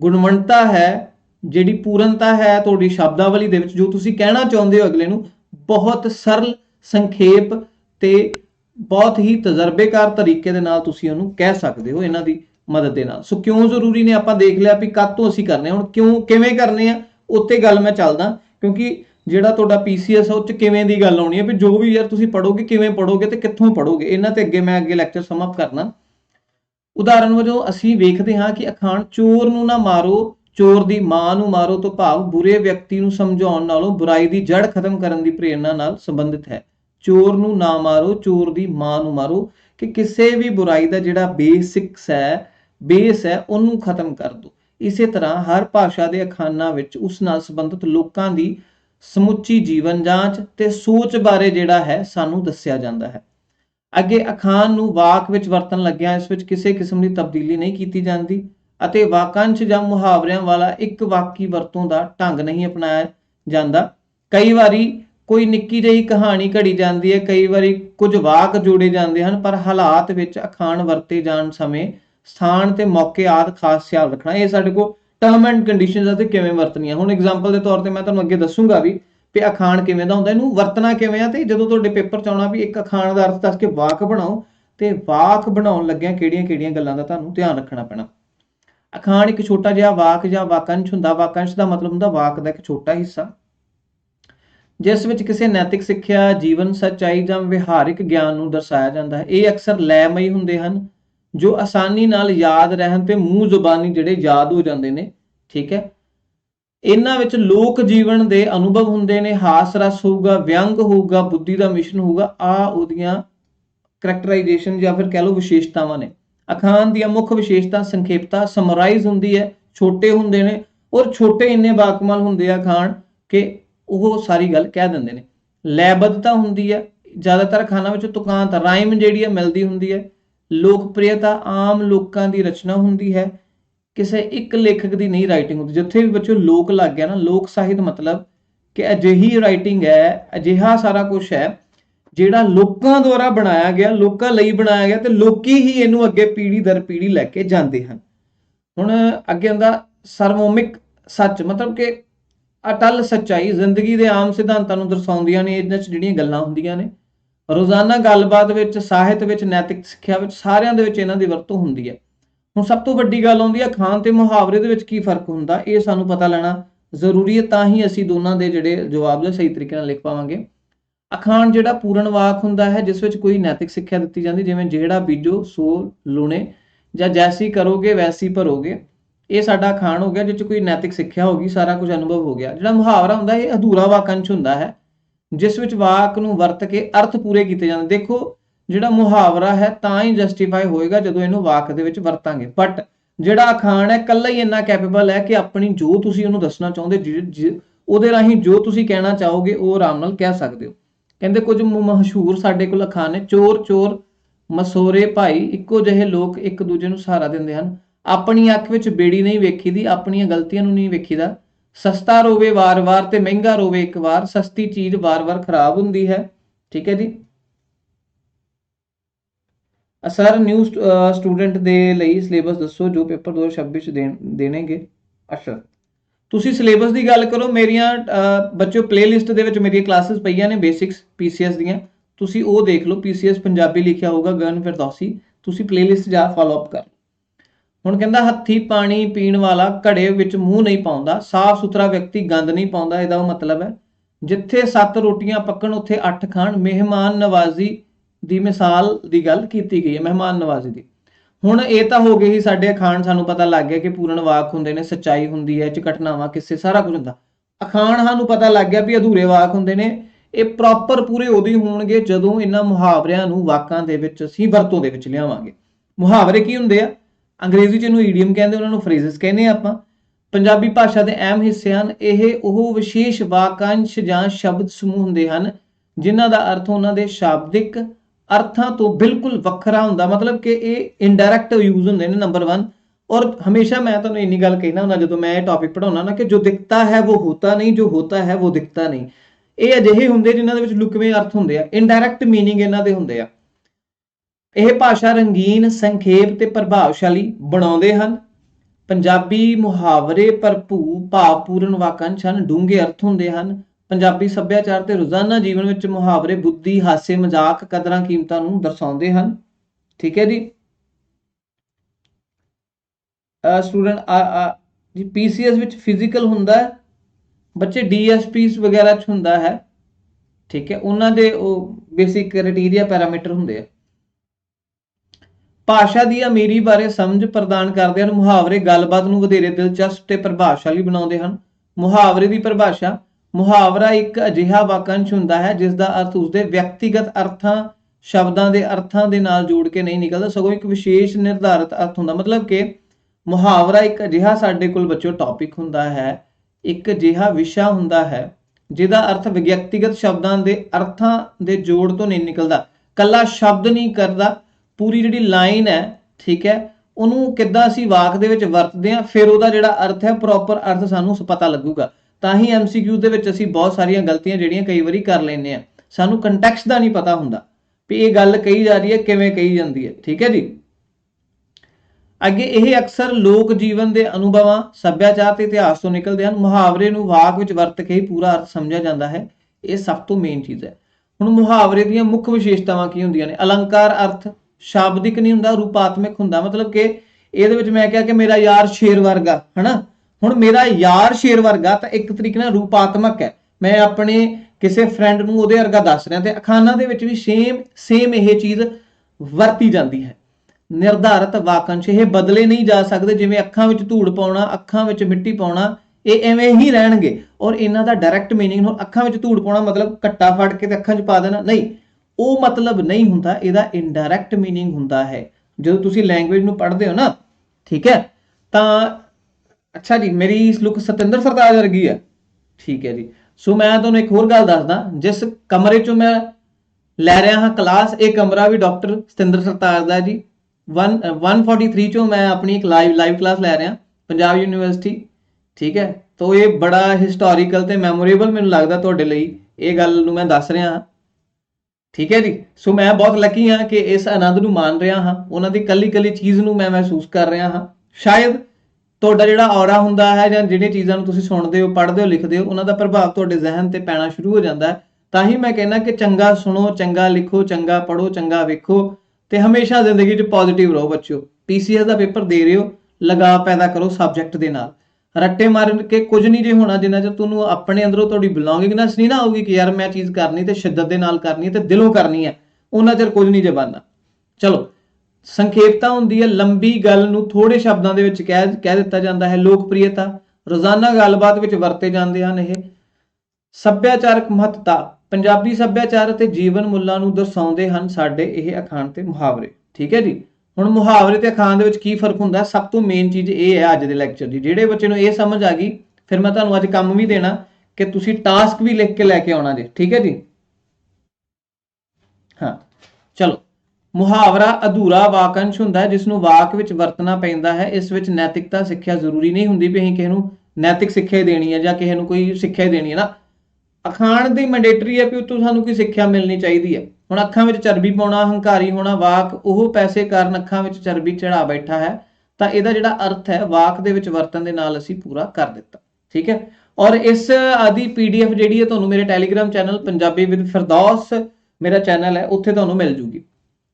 ਗੁਣਵੰਤਤਾ ਹੈ, ਜਿਹੜੀ ਪੂਰਨਤਾ ਹੈ ਤੁਹਾਡੀ ਸ਼ਬਦਾਵਲੀ ਦੇ ਵਿੱਚ, ਜੋ ਤੁਸੀਂ ਕਹਿਣਾ ਚਾਹੁੰਦੇ ਹੋ ਅਗਲੇ ਨੂੰ, ਬਹੁਤ ਸਰਲ ਸੰਖੇਪ ਤੇ ਬਹੁਤ ਹੀ ਤਜਰਬੇਕਾਰ ਤਰੀਕੇ ਦੇ ਨਾਲ ਤੁਸੀਂ ਉਹਨੂੰ ਕਹਿ ਸਕਦੇ ਹੋ ਇਹਨਾਂ ਦੀ ਮਦਦ ਦੇ ਨਾਲ। ਸੋ ਕਿਉਂ ਜ਼ਰੂਰੀ ਨੇ ਆਪਾਂ ਦੇਖ ਲਿਆ ਵੀ ਕਦ ਤੋਂ ਅਸੀਂ ਕਰਨੇ ਹੁਣ ਕਿਉਂ, ਕਿਵੇਂ ਕਰਨੇ ਆ? ਉੱਤੇ ਗੱਲ ਮੈਂ ਚੱਲਦਾ, ਕਿਉਂਕਿ ਜਿਹੜਾ ਤੁਹਾਡਾ ਪੀਸੀਐਸ ਆ, ਉਹ ਚ ਕਿਵੇਂ ਦੀ ਗੱਲ ਆਉਣੀ ਹੈ ਵੀ ਜੋ ਵੀ ਯਾਰ ਤੁਸੀਂ ਪੜੋਗੇ ਕਿਵੇਂ ਪੜੋਗੇ ਤੇ ਕਿੱਥੋਂ ਪੜੋਗੇ ਇਹਨਾਂ ਤੇ ਅੱਗੇ ਮੈਂ ਅੱਗੇ ਲੈਕਚਰ ਸਮਾਪਤ ਕਰਨਾ। ਉਦਾਹਰਨ ਵਜੋਂ ਅਸੀਂ ਵੇਖਦੇ ਹਾਂ ਕਿ ਅਖਾਣ ਚੋਰ ਨੂੰ ਨਾ ਮਾਰੋ, ਚੋਰ ਦੀ ਮਾਂ ਨੂੰ ਮਾਰੋ ਤੋਂ ਭਾਵ ਬੁਰੇ ਵਿਅਕਤੀ ਨੂੰ ਸਮਝਾਉਣ ਨਾਲੋਂ ਬੁਰਾਈ ਦੀ ਜੜ ਖਤਮ ਕਰਨ ਦੀ ਪ੍ਰੇਰਣਾ ਨਾਲ ਸੰਬੰਧਿਤ ਹੈ। ਚੋਰ ਨੂੰ ਨਾ ਮਾਰੋ, ਚੋਰ ਦੀ ਮਾਂ ਨੂੰ ਮਾਰੋ, ਕਿ ਕਿਸੇ ਵੀ ਬੁਰਾਈ ਦਾ ਜਿਹੜਾ ਬੇਸਿਕਸ ਹੈ ਬੇਸ ਹੈ, ਉਹਨੂੰ ਖਤਮ ਕਰ ਦਿਓ ਇਸੇ ਤਰ੍ਹਾਂ ਹਰ ਭਾਸ਼ਾ ਦੇ ਅਖਾਨਾਂ ਵਿੱਚ ਉਸ ਨਾਲ ਸੰਬੰਧਿਤ ਲੋਕਾਂ ਦੀ ਸਮੁੱਚੀ ਜੀਵਨ ਜਾਂਚ ਤੇ ਸੋਚ ਬਾਰੇ ਜਿਹੜਾ ਹੈ, ਸਾਨੂੰ ਦੱਸਿਆ ਜਾਂਦਾ ਹੈ। ਅੱਗੇ ਅਖਾਨ ਨੂੰ ਵਾਕ ਵਿੱਚ ਵਰਤਣ ਲੱਗਿਆ ਇਸ ਵਿੱਚ ਕਿਸੇ ਕਿਸਮ ਦੀ ਤਬਦੀਲੀ ਨਹੀਂ ਕੀਤੀ ਜਾਂਦੀ ਅਤੇ ਵਾਕਾਂਸ਼ ਜਾਂ ਮੁਹਾਵਰਿਆਂ ਵਾਲਾ ਇੱਕ ਵਾਕੀ ਵਰਤੋਂ ਦਾ ਢੰਗ ਨਹੀਂ ਅਪਣਾਇਆ ਜਾਂਦਾ। ਕਈ ਵਾਰੀ ਕੋਈ ਨਿੱਕੀ ਜਿਹੀ ਕਹਾਣੀ ਘੜੀ ਜਾਂਦੀ ਹੈ, ਕਈ ਵਾਰੀ ਕੁਝ ਵਾਕ ਜੋੜੇ ਜਾਂਦੇ ਹਨ, ਪਰ ਹਾਲਾਤ ਵਿੱਚ ਅਖਾਣ ਵਰਤੇ ਜਾਣ ਸਮੇਂ ਸਥਾਨ ਤੇ ਮੌਕੇ ਆਦ ਖਾਸ ਖਿਆਲ ਰੱਖਣਾ, ਇਹ ਸਾਡੇ ਕੋਲ ਟਰਮ ਐਂਡ ਕੰਡੀਸ਼ਨਸ ਅਤੇ ਕਿਵੇਂ ਵਰਤਣੀਆਂ ਹੁਣ ਐਗਜ਼ਾਮਪਲ ਦੇ ਤੌਰ ਤੇ ਮੈਂ ਤੁਹਾਨੂੰ ਅੱਗੇ ਦੱਸੂਗਾ ਵੀ ਵੀ ਅਖਾਣ ਕਿਵੇਂ ਦਾ ਹੁੰਦਾ, ਇਹਨੂੰ ਵਰਤਣਾ ਕਿਵੇਂ ਆ ਤੇ ਜਦੋਂ ਤੁਹਾਡੇ ਪੇਪਰ ਚ ਆਉਣਾ ਵੀ ਇੱਕ ਅਖਾਣ ਦਾ ਅਰਥ ਦੱਸ ਕੇ ਵਾਕ ਬਣਾਓ ਤੇ ਵਾਕ ਬਣਾਉਣ ਲੱਗਿਆਂ ਕਿਹੜੀਆਂ-ਕਿਹੜੀਆਂ ਗੱਲਾਂ ਦਾ ਤੁਹਾਨੂੰ ਧਿਆਨ ਰੱਖਣਾ ਪੈਣਾ। ਅਖਾਣ ਇੱਕ ਛੋਟਾ ਜਿਹਾ ਵਾਕ ਜਾਂ ਵਾਕੰਸ਼ ਹੁੰਦਾ, ਵਾਕੰਸ਼ ਦਾ ਮਤਲਬ ਹੁੰਦਾ ਵਾਕ ਦਾ ਇੱਕ ਛੋਟਾ ਹਿੱਸਾ। ਜਿਸ ਵਿੱਚ ਕਿਸੇ ਨੈਤਿਕ ਸਿੱਖਿਆ, ਜੀਵਨ ਸੱਚਾਈ ਜਾਂ ਵਿਹਾਰਿਕ ਗਿਆਨ ਨੂੰ ਦਰਸਾਇਆ ਜਾਂਦਾ ਹੈ। ਇਹ ਅਕਸਰ ਲੈਮਈ ਹੁੰਦੇ ਹਨ, ਜੋ ਆਸਾਨੀ ਨਾਲ ਯਾਦ ਰਹਿਣ ਤੇ ਮੂੰਹ ਜ਼ੁਬਾਨੀ ਜਿਹੜੇ ਯਾਦ ਹੋ ਜਾਂਦੇ ਨੇ, ਠੀਕ ਹੈ? ਇਹਨਾਂ ਵਿੱਚ ਲੋਕ ਜੀਵਨ ਦੇ ਅਨੁਭਵ ਹੁੰਦੇ ਨੇ, ਹਾਸ ਰਸ ਹੋਊਗਾ, ਵਿਅੰਗ ਹੋਊਗਾ, ਬੁੱਧੀ ਦਾ ਮਿਸ਼ਨ ਹੋਊਗਾ, ਆ ਉਹਦੀਆਂ ਕਰੈਕਟਰਾਈਜੇਸ਼ਨ ਜਾਂ ਫਿਰ ਕਹਿ ਲਓ ਵਿਸ਼ੇਸ਼ਤਾਵਾਂ ਨੇ। ਅਖਾਣ ਦੀਆਂ ਮੁੱਖ ਵਿਸ਼ੇਸ਼ਤਾ ਸੰਖੇਪਤਾ ਸਮਰਾਈਜ਼ ਹੁੰਦੀ ਹੈ, ਛੋਟੇ ਹੁੰਦੇ ਨੇ ਔਰ ਛੋਟੇ ਇੰਨੇ ਬਾਕਮਾਲ ਹੁੰਦੇ ਆ ਅਖਾਣ ਕਿ ਉਹ ਸਾਰੀ ਗੱਲ ਕਹਿ ਦਿੰਦੇ ਨੇ। ਲੈਬਦਤਾ ਹੁੰਦੀ ਹੈ, ਜ਼ਿਆਦਾਤਰ ਖਾਣਾ ਵਿੱਚ ਤੁਕਾਂਤ, ਰਾਈਮ ਜਿਹੜੀ ਹੈ ਮਿਲਦੀ ਹੁੰਦੀ ਹੈ। ਲੋਕਪ੍ਰਿਯਤਾ ਆਮ ਲੋਕਾਂ ਦੀ ਰਚਨਾ ਹੁੰਦੀ ਹੈ। ਕਿਸੇ ਇੱਕ ਲੇਖਕ ਦੀ ਨਹੀਂ ਰਾਈਟਿੰਗ ਹੁੰਦੀ। ਜਿੱਥੇ ਵੀ ਬੱਚੋ ਲੋਕ ਲੱਗ ਗਿਆ ਨਾ, ਲੋਕ ਸਾਹਿਤ ਮਤਲਬ ਕਿ ਅਜਿਹੀ ਰਾਈਟਿੰਗ ਹੈ, ਅਜਿਹਾ ਸਾਰਾ ਕੁਝ ਹੈ, ਜਿਹੜਾ ਲੋਕਾਂ ਦੁਆਰਾ ਬਣਾਇਆ ਗਿਆ, ਲੋਕਾਂ ਲਈ ਬਣਾਇਆ ਗਿਆ ਤੇ ਲੋਕੀ ਹੀ ਇਹਨੂੰ ਅੱਗੇ ਪੀੜੀ ਦਰ ਪੀੜ੍ਹੀ ਲੈ ਕੇ ਜਾਂਦੇ ਹਨ। ਹੁਣ ਅੱਗੇ ਹੁੰਦਾ ਸਰਵੋਮਿਕ ਸੱਚ, ਮਤਲਬ ਕਿ ਅਟਲ ਸੱਚਾਈ ਜ਼ਿੰਦਗੀ ਦੇ ਆਮ ਸਿਧਾਂਤਾਂ ਨੂੰ ਦਰਸਾਉਂਦੀਆਂ ਨੇ ਇਹਨਾਂ 'ਚ ਜਿਹੜੀਆਂ ਗੱਲਾਂ ਹੁੰਦੀਆਂ ਨੇ। ਰੋਜ਼ਾਨਾ ਗੱਲਬਾਤ ਵਿੱਚ, ਸਾਹਿਤ ਵਿੱਚ, ਨੈਤਿਕ ਸਿੱਖਿਆ ਵਿੱਚ ਸਾਰਿਆਂ ਦੇ ਵਿੱਚ ਇਹਨਾਂ ਦੀ ਵਰਤੋਂ ਹੁੰਦੀ ਹੈ। ਹੁਣ ਸਭ ਤੋਂ ਵੱਡੀ ਗੱਲ ਆਉਂਦੀ ਹੈ ਖਾਨ ਤੇ ਮੁਹਾਵਰੇ ਦੇ ਵਿੱਚ ਕੀ ਫ਼ਰਕ ਹੁੰਦਾ, ਇਹ ਸਾਨੂੰ ਪਤਾ ਲੈਣਾ ਜ਼ਰੂਰੀ ਹੈ, ਤਾਂ ਹੀ ਅਸੀਂ ਦੋਨਾਂ ਦੇ ਜਿਹੜੇ ਜਵਾਬ ਦੇ ਸਹੀ ਤਰੀਕੇ ਨਾਲ ਲਿਖ ਪਾਵਾਂਗੇ। ਅਖਾਣ ਜਿਹੜਾ ਪੂਰਨ ਵਾਕ ਹੁੰਦਾ ਹੈ, ਜਿਸ ਵਿੱਚ ਕੋਈ ਨੈਤਿਕ ਸਿੱਖਿਆ ਦਿੱਤੀ ਜਾਂਦੀ, ਜਿਵੇਂ ਜਿਹੜਾ ਬੀਜੋ, ਸੋ, ਲੂਣੇ ਜਾਂ ਜੈਸੀ ਕਰੋਗੇ, ਵੈਸੀ ਭਰੋਗੇ। ਇਹ ਸਾਡਾ ਅਖਾਣ ਹੋ ਗਿਆ ਜਿਸ 'ਚ ਕੋਈ ਨੈਤਿਕ ਸਿੱਖਿਆ ਹੋ ਗਈ, ਸਾਰਾ ਕੁਝ ਅਨੁਭਵ ਹੋ ਗਿਆ। ਜਿਹੜਾ ਮੁਹਾਵਰਾ ਹੁੰਦਾ, ਇਹ ਅਧੂਰਾ ਵਾਕੰਸ਼ ਹੁੰਦਾ ਹੈ, ਜਿਸ ਵਿੱਚ ਵਾਕ ਨੂੰ ਵਰਤ ਕੇ ਅਰਥ ਪੂਰੇ ਕੀਤੇ ਜਾਂਦੇ। ਦੇਖੋ, ਜਿਹੜਾ ਮੁਹਾਵਰਾ ਹੈ, ਤਾਂ ਹੀ ਜਸਟੀਫਾਈ ਹੋਏਗਾ ਜਦੋਂ ਇਹਨੂੰ ਵਾਕ ਦੇ ਵਿੱਚ ਵਰਤਾਂਗੇ। ਬਟ ਜਿਹੜਾ ਅਖਾਣ ਹੈ ਕੱਲਾ ਹੀ ਇੰਨਾ ਕੈਪੇਬਲ ਹੈ ਕਿ ਆਪਣੀ ਜੋ ਤੁਸੀਂ ਉਹਨੂੰ ਦੱਸਣਾ ਚਾਹੁੰਦੇ ਉਹਦੇ ਰਾਹੀਂ ਜੋ ਤੁਸੀਂ ਕਹਿਣਾ ਚਾਹੋਗੇ, ਉਹ ਆਰਾਮ ਨਾਲ ਕਹਿ ਸਕਦੇ ਹੋ। ਕਹਿੰਦੇ ਕੁਝ ਮਸ਼ਹੂਰ ਸਾਡੇ ਕੋਲ ਅਖਾਣ ਨੇ ਚੋਰ ਚੋਰ ਮਸੋਰੇ ਭਾਈ, ਇੱਕੋ ਜਿਹੇ ਲੋਕ ਇੱਕ ਦੂਜੇ ਨੂੰ ਸਹਾਰਾ ਦਿੰਦੇ ਹਨ। ਆਪਣੀ ਅੱਖ ਵਿੱਚ ਬੇੜੀ ਨਹੀਂ ਵੇਖੀਦੀ ਆਪਣੀਆਂ ਗਲਤੀਆਂ ਨੂੰ ਨਹੀਂ ਵੇਖੀਦਾ। ਸਸਤਾ ਰੋਵੇ ਵਾਰ-ਵਾਰ ਤੇ ਮਹਿੰਗਾ ਰੋਵੇ ਇੱਕ ਵਾਰ ਸਸਤੀ ਚੀਜ਼ ਵਾਰ-ਵਾਰ ਖਰਾਬ ਹੁੰਦੀ ਹੈ। ਠੀਕ ਹੈ ਜੀ? ਸਰ ਨਿਊ ਸਟੂਡੈਂਟ ਦੇ ਲਈ ਸਿਲੇਬਸ ਦੱਸੋ ਜੋ ਪੇਪਰ 2026 ਚ ਦੇਣ- ਦੇਣਗੇ। ਅੱਛਾ। ਤੁਸੀਂ ਸਿਲੇਬਸ ਦੀ ਗੱਲ ਕਰੋ ਮੇਰੀਆਂ ਅ, ਬੱਚਿਓ ਪਲੇਲਿਸਟ ਦੇ ਵਿੱਚ ਮੇਰੀਆਂ ਕਲਾਸਿਸ ਪਈਆਂ ਨੇ ਬੇਸਿਕਸ ਪੀਸੀਐਸ ਦੀਆਂ। ਤੁਸੀਂ ਉਹ ਦੇਖ ਲਓ ਪੀਸੀਐਸ ਪੰਜਾਬੀ ਲਿਖਿਆ ਹੋਊਗਾ ਗਨ ਫਿਰਦੌਸੀ। ਤੁਸੀਂ ਪਲੇਲਿਸਟ ਜਾ ਫਾਲੋ ਅਪ ਕਰ ਹੁਣ ਕਹਿੰਦਾ ਹੱਥੀ ਪਾਣੀ ਪੀਣ ਵਾਲਾ ਘੜੇ ਵਿੱਚ ਮੂੰਹ ਨਹੀਂ ਪਾਉਂਦਾ, ਸਾਫ਼ ਸੁਥਰਾ ਵਿਅਕਤੀ ਗੰਦ ਨਹੀਂ ਪਾਉਂਦਾ, ਇਹਦਾ ਉਹ ਮਤਲਬ ਹੈ। ਜਿੱਥੇ ਸੱਤ ਰੋਟੀਆਂ ਪੱਕਣ, ਉੱਥੇ ਅੱਠ ਖਾਣ, ਮਹਿਮਾਨ ਨਵਾਜ਼ੀ ਦੀ ਮਿਸਾਲ ਦੀ ਗੱਲ ਕੀਤੀ ਗਈ ਹੈ, ਮਹਿਮਾਨ ਨਵਾਜ਼ੀ ਦੀ। ਹੁਣ ਇਹ ਤਾਂ ਹੋ ਗਈ ਹੀ ਸਾਡੇ ਅਖਾਣ, ਸਾਨੂੰ ਪਤਾ ਲੱਗ ਗਿਆ ਕਿ ਪੂਰਨ ਵਾਕ ਹੁੰਦੇ ਨੇ, ਸੱਚਾਈ ਹੁੰਦੀ ਹੈ ਚ ਘਟਨਾਵਾਂ, ਕਿਸੇ, ਸਾਰਾ ਕੁਝ ਹੁੰਦਾ। ਅਖਾਣ ਸਾਨੂੰ ਪਤਾ ਲੱਗ ਗਿਆ ਵੀ ਅਧੂਰੇ ਵਾਕ ਹੁੰਦੇ ਨੇ, ਇਹ ਪ੍ਰੋਪਰ ਪੂਰੇ ਉਦੋਂ ਹੀ ਹੋਣਗੇ ਜਦੋਂ ਇਹਨਾਂ ਮੁਹਾਵਰਿਆਂ ਨੂੰ ਵਾਕਾਂ ਦੇ ਵਿੱਚ, ਅਸੀਂ ਵਰਤੋਂ ਦੇ ਵਿੱਚ ਲਿਆਵਾਂਗੇ। ਮੁਹਾਵਰੇ ਕੀ ਹੁੰਦੇ ਆ? ਅੰਗਰੇਜ਼ੀ ਚ ਇਹਨੂੰ ਈਡੀਅਮ ਕਹਿੰਦੇ ਉਹਨਾਂ ਨੂੰ ਫਰੇਜ਼ਸ ਕਹਿੰਦੇ ਆ ਆਪਾਂ ਪੰਜਾਬੀ ਭਾਸ਼ਾ ਦੇ ਅਹਿਮ ਹਿੱਸੇ ਹਨ ਇਹ ਉਹ ਵਿਸ਼ੇਸ਼ ਵਾਕਾਂਸ਼ ਜਾਂ ਸ਼ਬਦ ਸਮੂਹ ਹੁੰਦੇ ਹਨ ਜਿਨ੍ਹਾਂ ਦਾ ਅਰਥ ਉਹਨਾਂ ਦੇ ਸ਼ਾਬਦਿਕ ਅਰਥਾਂ ਤੋਂ ਬਿਲਕੁਲ ਵੱਖਰਾ ਹੁੰਦਾ ਮਤਲਬ ਕਿ ਇਹ ਇਨਡਾਇਰੈਕਟ ਯੂਜ਼ ਹੁੰਦੇ ਨੇ ਨੰਬਰ 1 ਔਰ ਹਮੇਸ਼ਾ ਮੈਂ ਤੁਹਾਨੂੰ ਇੰਨੀ ਗੱਲ ਕਹਿਣਾ ਹੁੰਦਾ ਜਦੋਂ ਮੈਂ ਇਹ ਟੌਪਿਕ ਪੜਾਉਣਾ ਨਾ ਕਿ ਜੋ ਦਿਖਤਾ ਹੈ ਉਹ ਹੋਤਾ ਨਹੀਂ ਜੋ ਹੋਤਾ ਹੈ ਉਹ ਦਿਖਤਾ ਨਹੀਂ ਇਹ ਅਜਿਹੇ ਹੁੰਦੇ ਜਿਨ੍ਹਾਂ ਦੇ ਵਿੱਚ ਲੁਕਵੇਂ ਅਰਥ ਹੁੰਦੇ ਆ ਇਨਡਾਇਰੈਕਟ मीनिंग ਇਹਨਾਂ ਦੇ ਹੁੰਦੇ ਆ ਇਹ ਭਾਸ਼ਾ ਰੰਗੀਨ, ਸੰਖੇਪ ਤੇ ਪ੍ਰਭਾਵਸ਼ਾਲੀ ਬਣਾਉਂਦੇ ਹਨ। ਪੰਜਾਬੀ ਮੁਹਾਵਰੇ ਭਰਪੂਰ ਭਾਵਪੂਰਨ ਵਾਕੰਸ਼ ਹਨ, ਡੂੰਘੇ ਅਰਥ ਹੁੰਦੇ ਹਨ। ਪੰਜਾਬੀ ਸੱਭਿਆਚਾਰ ਤੇ ਰੋਜ਼ਾਨਾ ਜੀਵਨ ਵਿੱਚ ਮੁਹਾਵਰੇ, ਬੁੱਧੀ, ਹਾਸੇ, ਮਜ਼ਾਕ, ਕਦਰਾਂ, ਕੀਮਤਾਂ ਨੂੰ ਦਰਸਾਉਂਦੇ ਹਨ। ਠੀਕ ਹੈ ਜੀ? ਸਟੂਡੈਂਟ ਜੀ, ਪੀਸੀਐਸ ਵਿੱਚ ਫਿਜ਼ੀਕਲ ਹੁੰਦਾ ਹੈ। ਬੱਚੇ ਡੀਐਸਪੀਸ ਵਗੈਰਾ ਚ ਹੁੰਦਾ ਹੈ। ਠੀਕ ਹੈ, ਉਹਨਾਂ ਦੇ ਉਹ ਬੇਸਿਕ ਕ੍ਰਾਈਟੇਰੀਆ ਪੈਰਾਮੀਟਰ ਹੁੰਦੇ ਆ। ਭਾਸ਼ਾ ਦੀ ਅਮੀਰੀ ਬਾਰੇ ਸਮਝ ਪ੍ਰਦਾਨ ਕਰਦੇ ਹਨ। ਮੁਹਾਵਰੇ ਗੱਲਬਾਤ ਨੂੰ ਵਧੇਰੇ ਦਿਲਚਸਪ ਤੇ ਪ੍ਰਭਾਵਸ਼ਾਲੀ ਬਣਾਉਂਦੇ ਹਨ। ਮੁਹਾਵਰੇ ਦੀ ਪਰਿਭਾਸ਼ਾ, ਮੁਹਾਵਰਾ ਇੱਕ ਅਜਿਹਾ ਵਾਕੰਸ਼ ਹੁੰਦਾ ਹੈ ਜਿਸ ਦਾ ਅਰਥ ਉਸਦੇ ਵਿਅਕਤੀਗਤ ਅਰਥਾਂ, ਸ਼ਬਦਾਂ ਦੇ ਅਰਥਾਂ ਦੇ ਨਾਲ ਜੋੜ ਕੇ ਨਹੀਂ ਨਿਕਲਦਾ। ਸਗੋਂ ਇੱਕ ਵਿਸ਼ੇਸ਼ ਨਿਰਧਾਰਤ ਅਰਥ ਹੁੰਦਾ। ਮਤਲਬ ਕਿ ਮੁਹਾਵਰਾ ਇੱਕ ਅਜਿਹਾ ਸਾਡੇ ਕੋਲ ਬੱਚੋ ਟੌਪਿਕ ਹੁੰਦਾ ਹੈ। ਇੱਕ ਅਜਿਹਾ ਵਿਸ਼ਾ ਹੁੰਦਾ ਹੈ, ਜਿਹਦਾ ਅਰਥ ਵਿਅਕਤੀਗਤ ਸ਼ਬਦਾਂ ਦੇ ਅਰਥਾਂ ਦੇ ਜੋੜ ਤੋਂ ਨਹੀਂ ਨਿਕਲਦਾ। ਕੱਲਾ ਸ਼ਬਦ ਨਹੀਂ ਕਰਦਾ। ਪੂਰੀ ਜਿਹੜੀ ਲਾਈਨ ਹੈ, ਠੀਕ ਹੈ, ਉਹਨੂੰ ਕਿੱਦਾਂ ਅਸੀਂ ਵਾਕ ਦੇ ਵਿੱਚ ਵਰਤਦੇ ਹਾਂ, ਫਿਰ ਉਹਦਾ ਜਿਹੜਾ ਅਰਥ ਹੈ ਪ੍ਰੋਪਰ ਅਰਥ ਸਾਨੂੰ ਪਤਾ ਲੱਗੂਗਾ। ਤਾਂ ਹੀ ਐਮਸੀਕਿਊ ਦੇ ਵਿੱਚ ਅਸੀਂ ਬਹੁਤ ਸਾਰੀਆਂ ਗਲਤੀਆਂ ਜਿਹੜੀਆਂ ਕਈ ਵਾਰੀ ਕਰ ਲੈਂਦੇ ਆ ਸਾਨੂੰ ਕੰਟੈਕਸਟ ਦਾ ਨਹੀਂ ਪਤਾ ਹੁੰਦਾ ਵੀ ਇਹ ਗੱਲ ਕਹੀ ਜਾ ਰਹੀ ਹੈ, ਕਿਵੇਂ ਕਹੀ ਜਾਂਦੀ ਹੈ, ਠੀਕ ਹੈ ਜੀ? ਅੱਗੇ ਇਹ ਅਕਸਰ ਲੋਕ ਜੀਵਨ ਦੇ ਅਨੁਭਵਾਂ, ਸੱਭਿਆਚਾਰ ਤੇ ਇਤਿਹਾਸ ਤੋਂ ਨਿਕਲਦੇ ਹਨ। ਮੁਹਾਵਰੇ ਨੂੰ ਵਾਕ ਵਿੱਚ ਵਰਤ ਕੇ ਹੀ ਪੂਰਾ ਅਰਥ ਸਮਝਿਆ ਜਾਂਦਾ ਹੈ। ਇਹ ਸਭ ਤੋਂ ਮੇਨ ਚੀਜ਼ ਹੈ। ਹੁਣ ਮੁਹਾਵਰੇ ਦੀਆਂ ਮੁੱਖ ਵਿਸ਼ੇਸ਼ਤਾਵਾਂ ਕੀ ਹੁੰਦੀਆਂ ਨੇ? ਅਲੰਕਾਰ ਅਰਥ ਸ਼ਾਬਦਿਕ ਨਹੀਂ ਹੁੰਦਾ ਰੂਪਾਤਮਿਕ ਹੁੰਦਾ ਮਤਲਬ ਕਿ ਇਹਦੇ ਵਿੱਚ ਮੈਂ ਕਿਹਾ ਕਿ ਮੇਰਾ ਯਾਰ ਸ਼ੇਰ ਵਰਗਾ ਹਨਾ ਹੁਣ ਮੇਰਾ ਯਾਰ ਸ਼ੇਰ ਵਰਗਾ ਤਾਂ ਇੱਕ ਤਰੀਕੇ ਨਾਲ ਰੂਪਾਤਮਕ ਹੈ ਮੈਂ ਆਪਣੇ ਕਿਸੇ ਫਰੈਂਡ ਨੂੰ ਉਹਦੇ ਵਰਗਾ ਦੱਸ ਰਿਹਾ ਤੇ ਅਖਾਨਾਂ ਦੇ ਵਿੱਚ ਵੀ ਸੇਮ ਸੇਮ ਇਹ ਚੀਜ਼ ਵਰਤੀ ਜਾਂਦੀ ਹੈ ਨਿਰਧਾਰਤ ਵਾਕੰਸ਼ ਇਹ ਬਦਲੇ ਨਹੀਂ ਜਾ ਸਕਦੇ ਜਿਵੇਂ ਅੱਖਾਂ ਵਿੱਚ ਧੂੜ ਪਾਉਣਾ ਅੱਖਾਂ ਵਿੱਚ ਮਿੱਟੀ ਪਾਉਣਾ ਇਹ ਐਵੇਂ ਹੀ ਰਹਿਣਗੇ ਔਰ ਇਹਨਾਂ ਦਾ ਡਾਇਰੈਕਟ मीनिंग ਹੁਣ ਅੱਖਾਂ ਵਿੱਚ ਧੂੜ ਪਾਉਣਾ ਮਤਲਬ ਕੱਟਾ ਫੜ ਕੇ ਤੇ ਅੱਖਾਂ 'ਚ ਪਾ ਦੇਣਾ ਨਹੀਂ ਉਹ ਮਤਲਬ ਨਹੀਂ ਹੁੰਦਾ ਇਹਦਾ ਇਨਡਾਇਰੈਕਟ मीनिंग ਹੁੰਦਾ ਹੈ ਜਦੋਂ ਤੁਸੀਂ ਲੈਂਗੁਏਜ ਨੂੰ ਪੜ੍ਹਦੇ ਹੋ ਨਾ ਠੀਕ ਹੈ ਤਾਂ ਅੱਛਾ ਜੀ ਮੇਰੀ ਲੁੱਕ ਸਤਿੰਦਰ ਸਰਤਾਜ ਵਰਗੀ ਹੈ ਠੀਕ ਹੈ ਜੀ ਸੋ ਮੈਂ ਤੁਹਾਨੂੰ ਇੱਕ ਹੋਰ ਗੱਲ ਦੱਸਦਾ ਜਿਸ ਕਮਰੇ 'ਚੋਂ ਮੈਂ ਲੈ ਰਿਹਾ ਹਾਂ ਕਲਾਸ ਇਹ ਕਮਰਾ ਵੀ ਡਾਕਟਰ ਸਤਿੰਦਰ ਸਰਤਾਜ ਦਾ ਜੀ 1 143 ਚੋਂ ਮੈਂ ਆਪਣੀ ਇੱਕ ਲਾਈਵ ਲਾਈਵ ਕਲਾਸ ਲੈ ਰਿਹਾ ਪੰਜਾਬ ਯੂਨੀਵਰਸਿਟੀ ਠੀਕ ਹੈ ਤੋਂ ਇਹ ਬੜਾ ਹਿਸਟੋਰੀਕਲ ਤੇ ਮੈਮੋਰੇਬਲ ਮੈਨੂੰ ਲੱਗਦਾ ਤੁਹਾਡੇ ਲਈ ਇਹ ਗੱਲ ਨੂੰ ਮੈਂ ਦੱਸ ਰਿਹਾ ਹਾਂ ਠੀਕ ਹੈ ਜੀ? ਸੋ ਮੈਂ ਬਹੁਤ ਲੱਕੀ ਹਾਂ ਕਿ ਇਸ ਆਨੰਦ ਨੂੰ ਮਾਣ ਰਿਹਾ ਹਾਂ। ਉਹਨਾਂ ਦੀ ਕੱਲੀ ਕੱਲੀ ਚੀਜ਼ ਨੂੰ ਮੈਂ ਮਹਿਸੂਸ ਕਰ ਰਿਹਾ ਹਾਂ। ਸ਼ਾਇਦ ਤੁਹਾਡਾ ਜਿਹੜਾ ਔਰਾ ਹੁੰਦਾ ਹੈ ਜਾਂ ਜਿਹੜੀਆਂ ਚੀਜ਼ਾਂ ਨੂੰ ਤੁਸੀਂ ਸੁਣਦੇ ਹੋ, ਪੜ੍ਹਦੇ ਹੋ, ਲਿਖਦੇ ਹੋ, ਉਹਨਾਂ ਦਾ ਪ੍ਰਭਾਵ ਤੁਹਾਡੇ ਜ਼ਿਹਨ ਤੇ ਪੈਣਾ ਸ਼ੁਰੂ ਹੋ ਜਾਂਦਾ ਹੈ। ਤਾਂ ਹੀ ਮੈਂ ਕਹਿੰਦਾ ਕਿ ਚੰਗਾ ਸੁਣੋ, ਚੰਗਾ ਲਿਖੋ, ਚੰਗਾ ਪੜ੍ਹੋ, ਚੰਗਾ ਵੇਖੋ ਤੇ ਹਮੇਸ਼ਾ ਜ਼ਿੰਦਗੀ 'ਚ ਪੋਜ਼ਿਟਿਵ ਰਹੋ ਬੱਚਿਓ। ਪੀਸੀਐਸ ਦਾ ਪੇਪਰ ਦੇ ਰਹੇ ਹੋ। ਲਗਾਅ ਪੈਦਾ ਕਰੋ ਸਬਜੈਕਟ ਦੇ ਨਾਲ। ਰੱਟੇ ਮਾਰਨ ਕੇ ਕੁਝ ਨਹੀਂ ਜੇ ਹੋਣਾ ਜਿੰਨਾ ਚਿਰ ਤੁਹਾਨੂੰ ਆਪਣੇ ਅੰਦਰੋਂ ਤੁਹਾਡੀ ਬਿਲੋਂਗਿੰਗਨੈਸ ਨਹੀਂ ਨਾ ਆਊਗੀ ਕਿ ਯਾਰ ਮੈਂ ਚੀਜ਼ ਕਰਨੀ ਤੇ ਸ਼ਿੱਦਤ ਦੇ ਨਾਲ ਕਰਨੀ ਤੇ ਦਿਲੋਂ ਕਰਨੀ ਹੈ, ਉਹਨਾਂ ਚਿਰ ਕੁਝ ਨਹੀਂ ਜਬਾਨਾ ਚਲੋ, ਸੰਖੇਪਤਾ ਹੁੰਦੀ ਹੈ, ਲੰਬੀ ਗੱਲ ਨੂੰ ਥੋੜੇ ਸ਼ਬਦਾਂ ਦੇ ਵਿੱਚ ਕਹਿ ਕਹਿ ਦਿੱਤਾ ਜਾਂਦਾ ਹੈ ਲੋਕਪ੍ਰਿਯਤਾ ਰੋਜ਼ਾਨਾ ਗੱਲਬਾਤ ਵਿੱਚ ਵਰਤੇ ਜਾਂਦੇ ਹਨ ਇਹ। ਸੱਭਿਆਚਾਰਕ ਮਹੱਤਤਾ, ਪੰਜਾਬੀ ਸੱਭਿਆਚਾਰ ਅਤੇ ਜੀਵਨ ਮੁੱਲਾਂ ਨੂੰ ਦਰਸਾਉਂਦੇ ਹਨ ਸਾਡੇ ਇਹ ਅਖਾਣ ਤੇ ਮੁਹਾਵਰੇ। ਠੀਕ ਹੈ ਜੀ? ਹੁਣ ਮੁਹਾਵਰੇ ਤੇ ਅਖਾਣ ਦੇ ਵਿੱਚ ਕੀ ਫ਼ਰਕ ਹੁੰਦਾ? ਸਭ ਤੋਂ ਮੇਨ ਚੀਜ਼ ਇਹ ਹੈ ਅੱਜ ਦੇ ਲੈਕਚਰ ਦੀ। ਜਿਹੜੇ ਬੱਚੇ ਨੂੰ ਇਹ ਸਮਝ ਆ ਗਈ, ਫਿਰ ਮੈਂ ਤੁਹਾਨੂੰ ਅੱਜ ਕੰਮ ਵੀ ਦੇਣਾ ਕਿ ਤੁਸੀਂ ਟਾਸਕ ਵੀ ਲਿਖ ਕੇ ਲੈ ਕੇ ਆਉਣਾ ਜੇ। ਠੀਕ ਹੈ ਜੀ? ਹਾਂ, ਚਲੋ। ਮੁਹਾਵਰਾ ਅਧੂਰਾ ਵਾਕੰਸ਼ ਹੁੰਦਾ ਹੈ ਜਿਸ ਨੂੰ ਵਾਕ ਵਿੱਚ ਵਰਤਣਾ ਪੈਂਦਾ ਹੈ। ਇਸ ਵਿੱਚ ਨੈਤਿਕਤਾ ਸਿੱਖਿਆ ਜ਼ਰੂਰੀ ਨਹੀਂ ਹੁੰਦੀ ਵੀ ਅਸੀਂ ਕਿਸੇ ਨੂੰ ਨੈਤਿਕ ਸਿੱਖਿਆ ਦੇਣੀ ਹੈ ਜਾਂ ਕਿਸੇ ਨੂੰ ਕੋਈ ਸਿੱਖਿਆ ਹੀ ਦੇਣੀ ਹੈ ਨਾ। ਅਖਾਣ ਦੀ ਮੈਂਡੇਟਰੀ ਹੈ ਵੀ ਉਤੋਂ ਸਾਨੂੰ ਕੋਈ ਸਿੱਖਿਆ ਮਿਲਣੀ ਚਾਹੀਦੀ ਹੈ। ਹੁਣ ਅੱਖਾਂ ਵਿੱਚ ਚਰਬੀ ਪਾਉਣਾ, ਹੰਕਾਰੀ ਹੋਣਾ, ਵਾਕ, ਉਹ ਪੈਸੇ ਕਾਰਨ ਅੱਖਾਂ ਵਿੱਚ ਚਰਬੀ ਚੜਾ ਬੈਠਾ ਹੈ, ਤਾਂ ਇਹਦਾ ਜਿਹੜਾ ਅਰਥ ਹੈ, ਵਾਕ ਦੇ ਵਿੱਚ ਵਰਤਨ ਦੇ ਨਾਲ ਅਸੀਂ ਪੂਰਾ ਕਰ ਦਿੱਤਾ। ਠੀਕ ਹੈ? ਔਰ ਇਸ ਆਦੀ ਪੀਡੀਐਫ ਜਿਹੜੀ ਹੈ ਤੁਹਾਨੂੰ ਮੇਰੇ Telegram channel Punjabi with Firdaus ਮੇਰਾ ਚੈਨਲ ਹੈ, ਉੱਥੇ ਤੁਹਾਨੂੰ ਮਿਲ ਜੂਗੀ।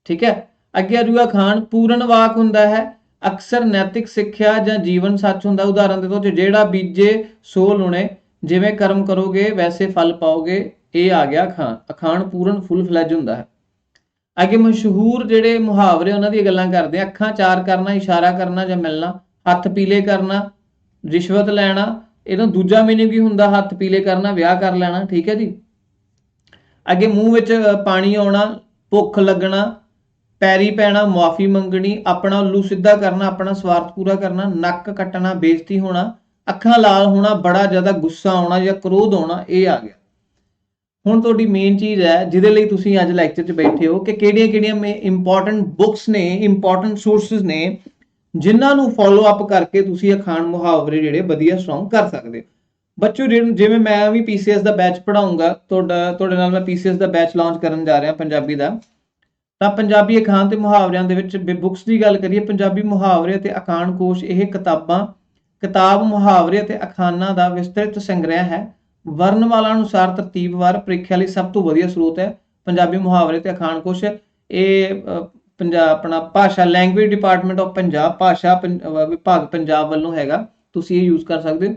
ਠੀਕ ਹੈ? ਅੱਗੇ ਆ ਜੂਗਾ ਖਾਨ ਪੂਰਨ ਵਾਕ ਹੁੰਦਾ ਹੈ, ਅਕਸਰ ਨੈਤਿਕ ਸਿੱਖਿਆ ਜਾਂ ਜੀਵਨ ਸੱਚ ਹੁੰਦਾ। ਉਦਾਹਰਨ ਦੇ ਤੌਰ ਤੇ ਜਿਹੜਾ ਬੀਜੇ, ਸੋ ਲੁਣੇ ਜਿਵੇਂ ਕਰਮ ਕਰੋਗੇ, ਵੈਸੇ ਫਲ ਪਾਓਗੇ, ਇਹ ਆ ਗਿਆ ਖਾਨ ਅਖਾਣ ਪੂਰਨ ਫੁੱਲ ਫਲੈਜ ਹੁੰਦਾ ਹੈ। ਅੱਗੇ ਮਸ਼ਹੂਰ ਜਿਹੜੇ ਮੁਹਾਵਰੇ ਉਹਨਾਂ ਦੀਆਂ ਗੱਲਾਂ ਕਰਦੇ ਆ, ਅੱਖਾਂ ਚਾਰ ਕਰਨਾ, ਇਸ਼ਾਰਾ ਕਰਨਾ ਜਾਂ ਮਿਲਣਾ, ਹੱਥ ਪੀਲੇ ਕਰਨਾ, ਰਿਸ਼ਵਤ ਲੈਣਾ ਇਹਦਾ ਦੂਜਾ ਮੀਨਿੰਗ ਕੀ ਹੁੰਦਾ, ਹੱਥ ਪੀਲੇ ਕਰਨਾ, ਵਿਆਹ ਕਰ ਲੈਣਾ, ਠੀਕ ਹੈ ਜੀ? ਅੱਗੇ ਮੂੰਹ ਵਿੱਚ ਪਾਣੀ ਆਉਣਾ, ਭੁੱਖ ਲੱਗਣਾ, ਪੈਰੀ ਪੈਣਾ, ਮੁਆਫੀ ਮੰਗਣੀ, ਆਪਣਾ ਉੱਲੂ ਸਿੱਧਾ ਕਰਨਾ, ਆਪਣਾ ਸਵਾਰਥ ਪੂਰਾ ਕਰਨਾ, ਨੱਕ ਕੱਟਣਾ, ਬੇਇੱਜ਼ਤੀ ਹੋਣਾ ਅੱਖਾਂ ਲਾਲ ਹੋਣਾ, ਬੜਾ ਜ਼ਿਆਦਾ ਗੁੱਸਾ ਆਉਣਾ ਜਾਂ ਕ੍ਰੋਧ ਆਉਣਾ, ਇਹ ਆ ਗਿਆ। ਹੁਣ ਤੁਹਾਡੀ ਮੇਨ ਚੀਜ਼ ਹੈ, ਜਿਹਦੇ ਲਈ ਤੁਸੀਂ ਅੱਜ ਲੈਕਚਰ 'ਚ ਬੈਠੇ ਹੋ, ਕਿ ਕਿਹੜੀਆਂ-ਕਿਹੜੀਆਂ ਮੇ ਇੰਪੋਰਟੈਂਟ ਬੁੱਕਸ ਨੇ ਇੰਪੋਰਟੈਂਟ ਸੋਰਸਸ ਨੇ, ਜਿਨ੍ਹਾਂ ਨੂੰ ਫੋਲੋ ਅਪ ਕਰਕੇ ਤੁਸੀਂ ਅਖਾਣ ਮੁਹਾਵਰੇ ਜਿਹੜੇ ਵਧੀਆ ਸਟਰੋਂਗ ਕਰ ਸਕਦੇ ਹੋ। ਬੱਚੋ ਜਿਵੇਂ ਜਿਵੇਂ ਮੈਂ ਵੀ ਪੀਸੀਐਸ ਦਾ ਬੈਚ ਪੜਾਉਂਗਾ ਤੁਹਾਡਾ ਤੁਹਾਡੇ ਨਾਲ ਮੈਂ ਪੀਸੀਐਸ ਦਾ ਬੈਚ ਲਾਂਚ ਕਰਨ ਜਾ ਰਿਹਾ ਪੰਜਾਬੀ ਦਾ, ਤਾਂ ਪੰਜਾਬੀ ਅਖਾਣ ਤੇ ਮੁਹਾਵਰਿਆਂ ਦੇ ਵਿੱਚ ਬੁੱਕਸ ਦੀ ਗੱਲ ਕਰੀਏ, ਪੰਜਾਬੀ ਮੁਹਾਵਰੇ ਤੇ ਅਖਾਣ ਕੋਸ਼ ਇਹ ਕਿਤਾਬਾਂ ਕਿਤਾਬ ਮੁਹਾਵਰੇ ਅਤੇ ਅਖਾਣਾਂ ਦਾ ਵਿਸਤ੍ਰਿਤ ਸੰਗ੍ਰਹਿ ਹੈ। ਵਰਨਮਾਲਾ ਅਨੁਸਾਰ ਤਰਤੀਬਵਾਰ ਪ੍ਰੀਖਿਆ ਲਈ ਸਭ ਤੋਂ ਵਧੀਆ ਸਰੋਤ ਹੈ। ਪੰਜਾਬੀ ਮੁਹਾਵਰੇ ਤੇ ਅਖਾਣ ਕੋਸ਼ ਇਹ ਪੰਜਾਬ ਆਪਣਾ ਭਾਸ਼ਾ ਲੈਂਗੁਏਜ ਡਿਪਾਰਟਮੈਂਟ ਆਫ ਪੰਜਾਬ, ਭਾਸ਼ਾ ਪੰ- ਵਿਭਾਗ ਪੰਜਾਬ ਵੱਲੋਂ ਹੈਗਾ। ਤੁਸੀਂ ਇਹ ਯੂਜ਼ ਕਰ ਸਕਦੇ ਹੋ।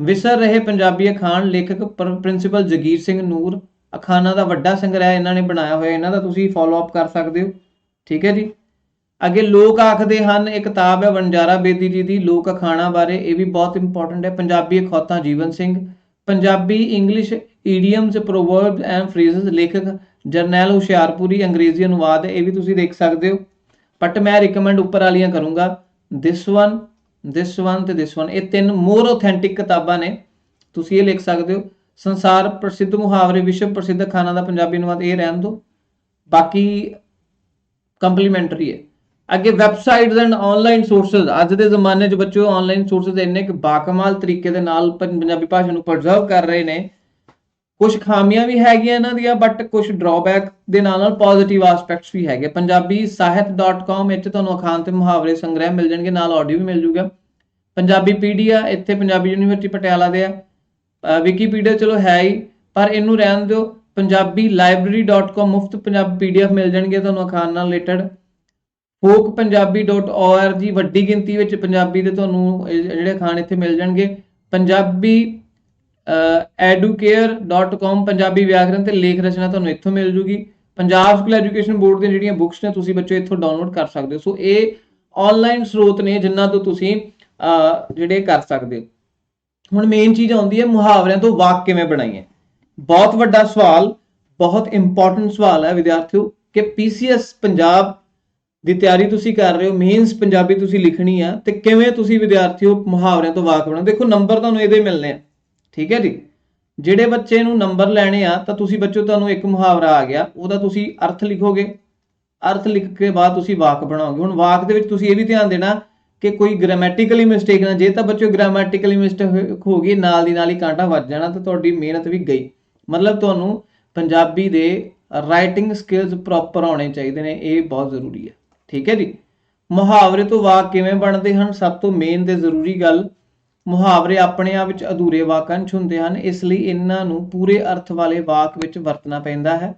ਵਿਸਰ ਰਹੇ ਪੰਜਾਬੀ ਅਖਾਣ ਲੇਖਕ ਪ੍ਰਿੰਸੀਪਲ ਜਗੀਰ ਸਿੰਘ ਨੂਰ। ਅਖਾਣਾਂ ਦਾ ਵੱਡਾ ਸੰਗ੍ਰਹਿ ਇਹਨਾਂ ਨੇ ਬਣਾਇਆ ਹੋਇਆ। ਇਹਨਾਂ ਦਾ ਤੁਸੀਂ ਫੋਲੋ ਅਪ ਕਰ ਸਕਦੇ ਹੋ। ਠੀਕ ਹੈ ਜੀ। ਅੱਗੇ ਲੋਕ ਆਖਦੇ ਹਨ, ਇਹ ਕਿਤਾਬ ਹੈ ਵਣਜਾਰਾ ਬੇਦੀ ਜੀ ਦੀ, ਲੋਕ ਅਖਾਣਾਂ ਬਾਰੇ, ਇਹ ਵੀ ਬਹੁਤ ਇੰਪੋਰਟੈਂਟ ਹੈ। Punjabi ਅਖੌਤਾਂ Jeevan Singh, Punjabi English idioms proverbs and phrases ਲੇਖਕ ਜਰਨੈਲ ਹੁਸ਼ਿਆਰਪੁਰੀ, ਅੰਗਰੇਜ਼ੀ ਅਨੁਵਾਦ ਹੈ ਇਹ ਵੀ ਤੁਸੀਂ ਦੇਖ ਸਕਦੇ ਹੋ। ਬਟ ਮੈਂ ਰეკਮੈਂਡ ਉੱਪਰ ਵਾਲੀਆਂ ਕਰੂੰਗਾ। ਦਿਸ ਵਨ ਦਿਸ ਵਨ ਤੇ ਦਿਸ ਵਨ ਇਹ ਤਿੰਨ ਮੋਰ ਆਥੈਂਟਿਕ ਕਿਤਾਬਾਂ ਨੇ। ਤੁਸੀਂ ਇਹ ਲਿਖ ਸਕਦੇ ਹੋ। ਸੰਸਾਰ ਪ੍ਰਸਿੱਧ ਮੁਹਾਵਰੇ, ਵਿਸ਼ਵ ਪ੍ਰਸਿੱਧ ਖਾਣਾ ਦਾ ਪੰਜਾਬੀ ਅਨੁਵਾਦ, ਇਹ ਰਹਿਣ ਦਿਓ। ਬਾਕੀ ਕੰਪਲੀਮੈਂਟਰੀ ਹੈ। ਅੱਗੇ ਵੈਬਸਾਈਟਸ ਐਂਡ ਆਨਲਾਈਨ ਸੋਰਸਸ ਅੱਜ ਦੇ ਜ਼ਮਾਨੇ 'ਚ ਬੱਚਿਓ ਆਨਲਾਈਨ ਸੋਰਸਸ ਇੰਨੇ ਕਿ ਬਾਕਮਾਲ ਤਰੀਕੇ ਦੇ ਨਾਲ ਪੰਜਾਬੀ ਭਾਸ਼ਾ ਨੂੰ ਪ੍ਰੀਜ਼ਰਵ ਕਰ ਰਹੇ ਨੇ। ਕੁਝ ਖਾਮੀਆਂ ਵੀ ਹੈਗੀਆਂ ਇਹਨਾਂ ਦੀਆਂ ਬਟ ਕੁਝ ਡਰਾਬੈਕ ਦੇ ਨਾਲ ਨਾਲ ਪੋਜ਼ਿਟਿਵ ਐਸਪੈਕਟਸ ਵੀ ਹੈਗੇ। ਪੰਜਾਬੀ ਇੱਥੇ ਤੁਹਾਨੂੰ ਅਖਾਣ ਤੇ ਮੁਹਾਵਰੇ ਸੰਗ੍ਰਹਿ ਮਿਲ ਜਾਣਗੇ, ਨਾਲ ਆਡੀਓ ਵੀ ਮਿਲ ਜੂਗਾ। ਪੰਜਾਬੀ ਪੀਡੀਆ, ਇੱਥੇ ਪੰਜਾਬੀ ਯੂਨੀਵਰਸਿਟੀ ਪਟਿਆਲਾ ਦੇ ਆ। ਵਿਕੀਪੀਡੀਆ ਚਲੋ ਹੈ ਹੀ, ਪਰ ਇਹਨੂੰ ਰਹਿਣ ਦਿਓ। ਪੰਜਾਬੀ library.com ਮੁਫਤ ਪੰਜਾਬੀ ਪੀਡੀਐਫ ਮਿਲ ਜਾਣਗੇ ਤੁਹਾਨੂੰ ਅਖਾਣ ਨਾਲ ਰਿਲੇਟਡ folkpunjabi.org ਵੱਡੀ ਗਿਣਤੀ ਵਿੱਚ ਪੰਜਾਬੀ ਦੇ ਤੁਹਾਨੂੰ ਜਿਹੜੇ ਅਖਾਣ ਇੱਥੇ ਮਿਲ ਜਾਣਗੇ। ਪੰਜਾਬੀ educare.com ਪੰਜਾਬੀ ਵਿਆਕਰਣ ਤੇ ਲੇਖ ਰਚਨਾ ਤੁਹਾਨੂੰ ਇੱਥੋਂ ਮਿਲ ਜੂਗੀ। ਪੰਜਾਬ ਸਕੂਲ ਐਜੂਕੇਸ਼ਨ ਬੋਰਡ ਦੀਆਂ ਜਿਹੜੀਆਂ ਬੁੱਕਸ ਨੇ ਤੁਸੀਂ ਬੱਚੋ ਇੱਥੋਂ ਡਾਊਨਲੋਡ ਕਰ ਸਕਦੇ ਹੋ। ਸੋ ਇਹ ਆਨਲਾਈਨ ਸਰੋਤ ਨੇ ਜਿਨ੍ਹਾਂ ਤੋਂ ਤੁਸੀਂ ਅਹ, ਜਿਹੜੇ ਕਰ ਸਕਦੇ ਹੋ। ਹੁਣ ਮੇਨ ਚੀਜ਼ ਆਉਂਦੀ ਹੈ ਮੁਹਾਵਰਿਆਂ ਤੋਂ ਵਾਕ ਕਿਵੇਂ ਬਣਾਈਏ? ਬਹੁਤ ਵੱਡਾ ਸਵਾਲ ਬਹੁਤ ਇੰਪੋਰਟੈਂਟ ਸਵਾਲ ਹੈ ਵਿਦਿਆਰਥੀਓ ਕਿ ਪੀਸੀਐਸ ਪੰਜਾਬ ਦੀ ਤਿਆਰੀ ਤੁਸੀਂ ਕਰ ਰਹੇ ਹੋ ਮੀਨਸ ਪੰਜਾਬੀ ਤੁਸੀਂ ਲਿਖਣੀ ਆ, ਤੇ ਕਿਵੇਂ ਤੁਸੀਂ ਵਿਦਿਆਰਥੀ ਉਹ ਮੁਹਾਵਰਿਆਂ ਤੋਂ ਵਾਕ ਬਣਾਓ ਦੇਖੋ ਨੰਬਰ ਤੁਹਾਨੂੰ ਇਹਦੇ ਮਿਲਨੇ ਆ, ਠੀਕ ਹੈ ਜੀ? ਜਿਹੜੇ ਬੱਚੇ ਨੂੰ ਨੰਬਰ ਲੈਣੇ ਆ, ਤਾਂ ਤੁਸੀਂ ਬੱਚੋ, ਤੁਹਾਨੂੰ ਇੱਕ ਮੁਹਾਵਰਾ ਆ ਗਿਆ, ਉਹਦਾ ਤੁਸੀਂ ਅਰਥ ਲਿਖੋਗੇ। ਅਰਥ ਲਿਖ ਕੇ ਬਾਅਦ ਤੁਸੀਂ ਵਾਕ ਬਣਾਓਗੇ। ਹੁਣ ਵਾਕ ਦੇ ਵਿੱਚ ਤੁਸੀਂ ਇਹ ਵੀ ਧਿਆਨ ਦੇਣਾ ਕਿ ਕੋਈ ਗ੍ਰਾਮੈਟਿਕਲੀ ਮਿਸਟੇਕ ਨਾ, ਜੇ ਤਾਂ ਬੱਚੋ ਗ੍ਰਾਮੈਟਿਕਲੀ ਮਿਸਟੇਕ ਹੋ ਗਈ, ਨਾਲ ਦੀ ਨਾਲ ਹੀ ਕਾਂਟਾ ਵੱਜ ਜਾਣਾ, ਤਾਂ ਤੁਹਾਡੀ ਮਿਹਨਤ ਵੀ ਗਈ। ਮਤਲਬ ਤੁਹਾਨੂੰ ਪੰਜਾਬੀ ਦੇ ਰਾਈਟਿੰਗ ਸਕਿੱਲਸ ਪ੍ਰੋਪਰ ਆਉਣੇ ਚਾਹੀਦੇ ਨੇ, ਇਹ ਬਹੁਤ ਜ਼ਰੂਰੀ ਹੈ। ਠੀਕ ਹੈ ਜੀ। ਮੁਹਾਵਰੇ ਤੋਂ ਵਾਕ ਕਿਵੇਂ ਬਣਦੇ ਹਨ? ਸਭ ਤੋਂ ਮੇਨ ਤੇ ਜ਼ਰੂਰੀ ਗੱਲ, ਮੁਹਾਵਰੇ ਆਪਣੇ ਆਪ ਵਿੱਚ ਅਧੂਰੇ ਵਾਕਾਂਸ਼ ਹੁੰਦੇ ਹਨ, ਇਸ ਲਈ ਇਹਨਾਂ ਨੂੰ ਪੂਰੇ ਅਰਥ ਵਾਲੇ ਵਾਕ ਵਿੱਚ ਵਰਤਣਾ ਪੈਂਦਾ ਹੈ।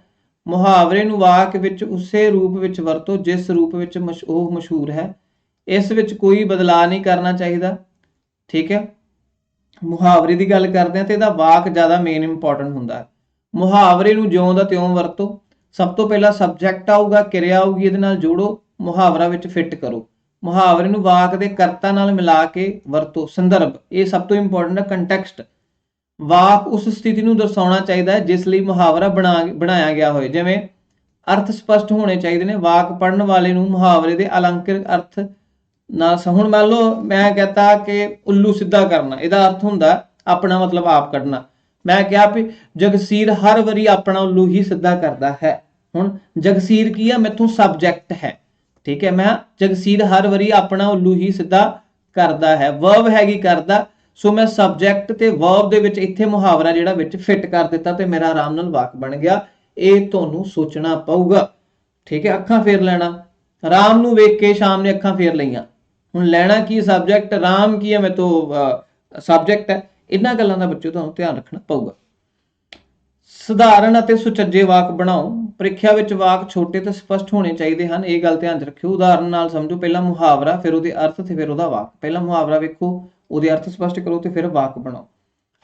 ਮੁਹਾਵਰੇ ਨੂੰ ਵਾਕ ਵਿੱਚ ਉਸੇ ਰੂਪ ਵਿੱਚ ਵਰਤੋ ਜਿਸ ਰੂਪ ਵਿੱਚ ਮਸ਼- ਉਹ ਮਸ਼ਹੂਰ ਹੈ। ਇਸ ਵਿੱਚ ਕੋਈ ਬਦਲਾਅ ਨਹੀਂ ਕਰਨਾ ਚਾਹੀਦਾ। ਠੀਕ ਹੈ। ਮੁਹਾਵਰੇ ਦੀ ਗੱਲ ਕਰਦੇ ਹਾਂ ਤੇ ਇਹਦਾ ਵਾਕ ਜ਼ਿਆਦਾ ਮੇਨ ਇੰਪੋਰਟੈਂਟ ਹੁੰਦਾ ਹੈ। ਮੁਹਾਵਰੇ ਨੂੰ ਜਿਉਂ ਦਾ ਤਿਉਂ ਵਰਤੋ। ਸਭ ਤੋਂ ਪਹਿਲਾਂ ਸਬਜੈਕਟ ਆਊਗਾ, ਕਿਰਿਆ ਆਊਗੀ, ਇਹਦੇ ਨਾਲ ਜੋੜੋ। ਮੁਹਾਵਰਾ ਵਿੱਚ ਫਿੱਟ ਕਰੋ। ਮੁਹਾਵਰੇ ਨੂੰ ਵਾਕ ਦੇ ਕਰਤਾ ਨਾਲ ਮਿਲਾ ਕੇ ਵਰਤੋ। ਸੰਦਰਭ, ਇਹ ਸਭ ਤੋਂ ਇੰਪੋਰਟੈਂਟ ਹੈ ਕੰਟੈਕਸਟ ਵਾਕ ਉਸ ਸਥਿਤੀ ਨੂੰ ਦਰਸਾਉਣਾ ਚਾਹੀਦਾ ਹੈ ਜਿਸ ਲਈ ਮੁਹਾਵਰਾ ਬਣਾ, ਬਣਾਇਆ ਗਿਆ ਹੋਵੇ ਜਿਵੇਂ ਅਰਥ ਸਪਸ਼ਟ ਹੋਣੇ ਚਾਹੀਦੇ ਨੇ। ਵਾਕ ਪੜਨ ਵਾਲੇ ਨੂੰ ਮੁਹਾਵਰੇ ਦੇ ਅਲੰਕ੍ਰਿਤ ਅਰਥ ਨਾਲ ਹੁਣ ਮੰਨ ਲਓ ਮੈਂ ਕਹਤਾ ਕਿ ਉੱਲੂ ਸਿੱਧਾ ਕਰਨਾ। ਇਹਦਾ ਅਰਥ ਹੁੰਦਾ ਆਪਣਾ ਮਤਲਬ ਆਪ ਕੱਢਣਾ। ਮੈਂ ਕਿਹਾ ਵੀ ਜਗਸੀਰ ਹਰ ਵਾਰੀ ਆਪਣਾ ਉੱਲੂ ਹੀ ਸਿੱਧਾ ਕਰਦਾ ਹੈ। ਹੁਣ ਜਗਸੀਰ ਕੀ ਆ? ਮੈਥੋਂ ਸਬਜੈਕਟ ਹੈ। ਠੀਕ ਹੈ, ਮੈਂ ਜਗਸੀਰ ਹਰ ਵਾਰੀ ਆਪਣਾ ਉੱਲੂ ਹੀ ਸਿੱਧਾ ਕਰਦਾ ਹੈ। ਵਰਬ ਹੈਗੀ ਕਰਦਾ, ਸੋ ਮੈਂ ਸਬਜੈਕਟ ਤੇ ਵਰਬ ਦੇ ਵਿੱਚ ਇੱਥੇ ਮੁਹਾਵਰਾ ਜਿਹੜਾ ਵਿੱਚ ਫਿੱਟ ਕਰ ਦਿੱਤਾ ਤੇ ਮੇਰਾ ਆਰਾਮ ਨਾਲ ਵਾਕ ਬਣ ਗਿਆ। ਇਹ ਤੁਹਾਨੂੰ ਸੋਚਣਾ ਪਊਗਾ। ਠੀਕ ਹੈ, ਅੱਖਾਂ ਫੇਰ ਲੈਣਾ। ਰਾਮ ਨੂੰ ਵੇਖ ਕੇ ਸ਼ਾਮ ਨੇ ਅੱਖਾਂ ਫੇਰ ਲਈਆਂ। ਹੁਣ ਲੈਣਾ ਕੀ ਸਬਜੈਕਟ ਰਾਮ ਕੀ ਹੈ? ਮੈਂ ਤੋਂ ਸਬਜੈਕਟ ਹੈ। ਇਹਨਾਂ ਗੱਲਾਂ ਦਾ ਬੱਚੋ ਤੁਹਾਨੂੰ ਧਿਆਨ ਰੱਖਣਾ ਪਊਗਾ। ਸਧਾਰਨ ਅਤੇ ਸੁਚੱਜੇ ਵਾਕ ਬਣਾਓ। ਪ੍ਰੀਖਿਆ ਵਿੱਚ ਵਾਕ ਛੋਟੇ ਤੇ ਸਪਸ਼ਟ ਹੋਣੇ ਚਾਹੀਦੇ ਹਨ। ਇਹ ਗੱਲ ਧਿਆਨ 'ਚ ਰੱਖਿਓ। ਉਦਾਹਰਨ ਨਾਲ ਸਮਝੋ, ਪਹਿਲਾਂ ਮੁਹਾਵਰਾ, ਫਿਰ ਉਹਦੇ ਅਰਥ ਤੇ ਫਿਰ ਉਹਦਾ ਵਾਕ। ਪਹਿਲਾਂ ਮੁਹਾਵਰਾ ਵੇਖੋ, ਉਹਦੇ ਅਰਥ ਸਪਸ਼ਟ ਕਰੋ ਤੇ ਫਿਰ ਵਾਕ ਬਣਾਓ।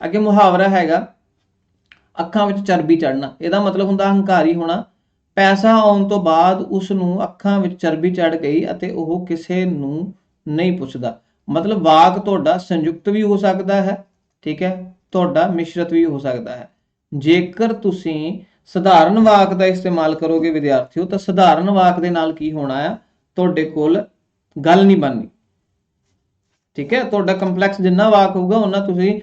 ਅੱਗੇ ਮੁਹਾਵਰਾ ਹੈਗਾ, ਅੱਖਾਂ ਵਿੱਚ ਚਰਬੀ ਚੜਨਾ ਇਹਦਾ ਮਤਲਬ ਹੁੰਦਾ ਹੰਕਾਰੀ ਹੋਣਾ। ਪੈਸਾ ਆਉਣ ਤੋਂ ਬਾਅਦ ਉਸ ਨੂੰ ਅੱਖਾਂ ਵਿੱਚ ਚਰਬੀ ਚੜ ਗਈ ਅਤੇ ਉਹ ਕਿਸੇ ਨੂੰ ਨਹੀਂ ਪੁੱਛਦਾ। ਮਤਲਬ ਵਾਕ ਤੁਹਾਡਾ ਸੰਯੁਕਤ ਵੀ ਹੋ ਸਕਦਾ ਹੈ, ਠੀਕ ਹੈ? ਤੁਹਾਡਾ ਮਿਸ਼ਰਤ ਵੀ ਹੋ ਸਕਦਾ ਹੈ। ਜੇਕਰ ਤੁਸੀਂ ਸਧਾਰਨ ਵਾਕ ਦਾ ਇਸਤੇਮਾਲ ਕਰੋਗੇ ਵਿਦਿਆਰਥੀਓ, ਤਾਂ ਸਧਾਰਨ ਵਾਕ ਦੇ ਨਾਲ ਕੀ ਹੋਣਾ ਆ? ਤੁਹਾਡੇ ਕੋਲ ਗੱਲ ਨਹੀਂ ਬਣਨੀ। ਠੀਕ ਹੈ? ਤੁਹਾਡਾ ਕੰਪਲੈਕਸ ਜਿੰਨਾ ਵਾਕ ਹੋਊਗਾ ਉਹਨਾਂ ਤੁਸੀਂ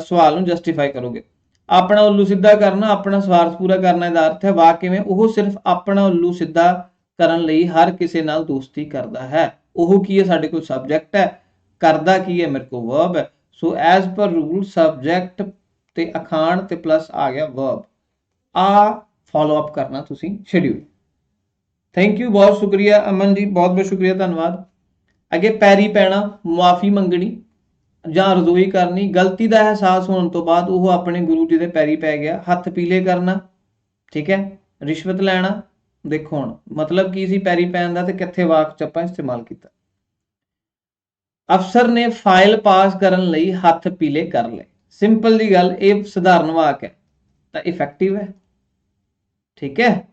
ਸਵਾਲ ਨੂੰ ਜਸਟੀਫਾਈ ਕਰੋਗੇ। ਆਪਣਾ ਉੱਲੂ ਸਿੱਧਾ ਕਰਨਾ, ਆਪਣਾ ਸਵਾਰਥ ਪੂਰਾ ਕਰਨਾ ਦਾ ਅਰਥ ਹੈ, ਵਾਕ ਕਿਵੇਂ? ਉਹ ਸਿਰਫ ਆਪਣਾ ਉੱਲੂ ਸਿੱਧਾ ਕਰਨ ਲਈ ਹਰ ਕਿਸੇ ਨਾਲ ਦੋਸਤੀ ਕਰਦਾ ਹੈ। ਉਹ ਕੀ ਹੈ? ਸਾਡੇ ਕੋਲ ਸਬਜੈਕਟ ਹੈ। ਕਰਦਾ ਕੀ ਹੈ? ਮੇਰੇ ਕੋਲ ਵਰਬ ਹੈ। So as per rule subject ਤੇ ਅਖਾਣ ਤੇ ਪਲੱਸ ਆ ਗਿਆ ਵਰਬ ਆ ਫਾਲੋ ਅਪ ਕਰਨਾ ਤੁਸੀਂ ਸ਼ਡਿਊਲ ਥੈਂਕ ਯੂ ਬਹੁਤ ਸ਼ੁਕਰੀਆ ਅਮਨ ਜੀ, ਬਹੁਤ ਬਹੁਤ ਸ਼ੁਕਰੀਆ, ਧੰਨਵਾਦ। ਅੱਗੇ ਪੈਰੀ ਪੈਣਾ, ਮੁਆਫੀ ਮੰਗਣੀ ਜਾਂ ਰਜ਼ੋਈ ਕਰਨੀ, ਗਲਤੀ ਦਾ ਅਹਿਸਾਸ ਹੋਣ ਤੋਂ ਬਾਅਦ ਉਹ ਆਪਣੇ ਗੁਰੂ ਜੀ ਦੇ ਪੈਰੀ ਪੈ ਗਿਆ, ਹੱਥ ਪੀਲੇ ਕਰਨਾ, ਠੀਕ ਹੈ, ਰਿਸ਼ਵਤ ਲੈਣਾ, ਦੇਖੋ ਹੁਣ, ਮਤਲਬ ਕੀ ਸੀ ਪੈਰੀ ਪੈਣ ਦਾ ਤੇ ਕਿੱਥੇ ਵਾਕ ਚ ਆਪਾਂ ਇਸਤੇਮਾਲ ਕੀਤਾ। ਅਫਸਰ ਨੇ ਫਾਈਲ ਪਾਸ ਕਰਨ ਲਈ ਹੱਥ ਪੀਲੇ ਕਰ ਲਏ। ਸਿੰਪਲ ਦੀ ਗੱਲ ਇਹ ਸਧਾਰਨ ਵਾਕ ਹੈ। ਤਾਂ ਇਫੈਕਟਿਵ ਹੈ। ਠੀਕ ਹੈ?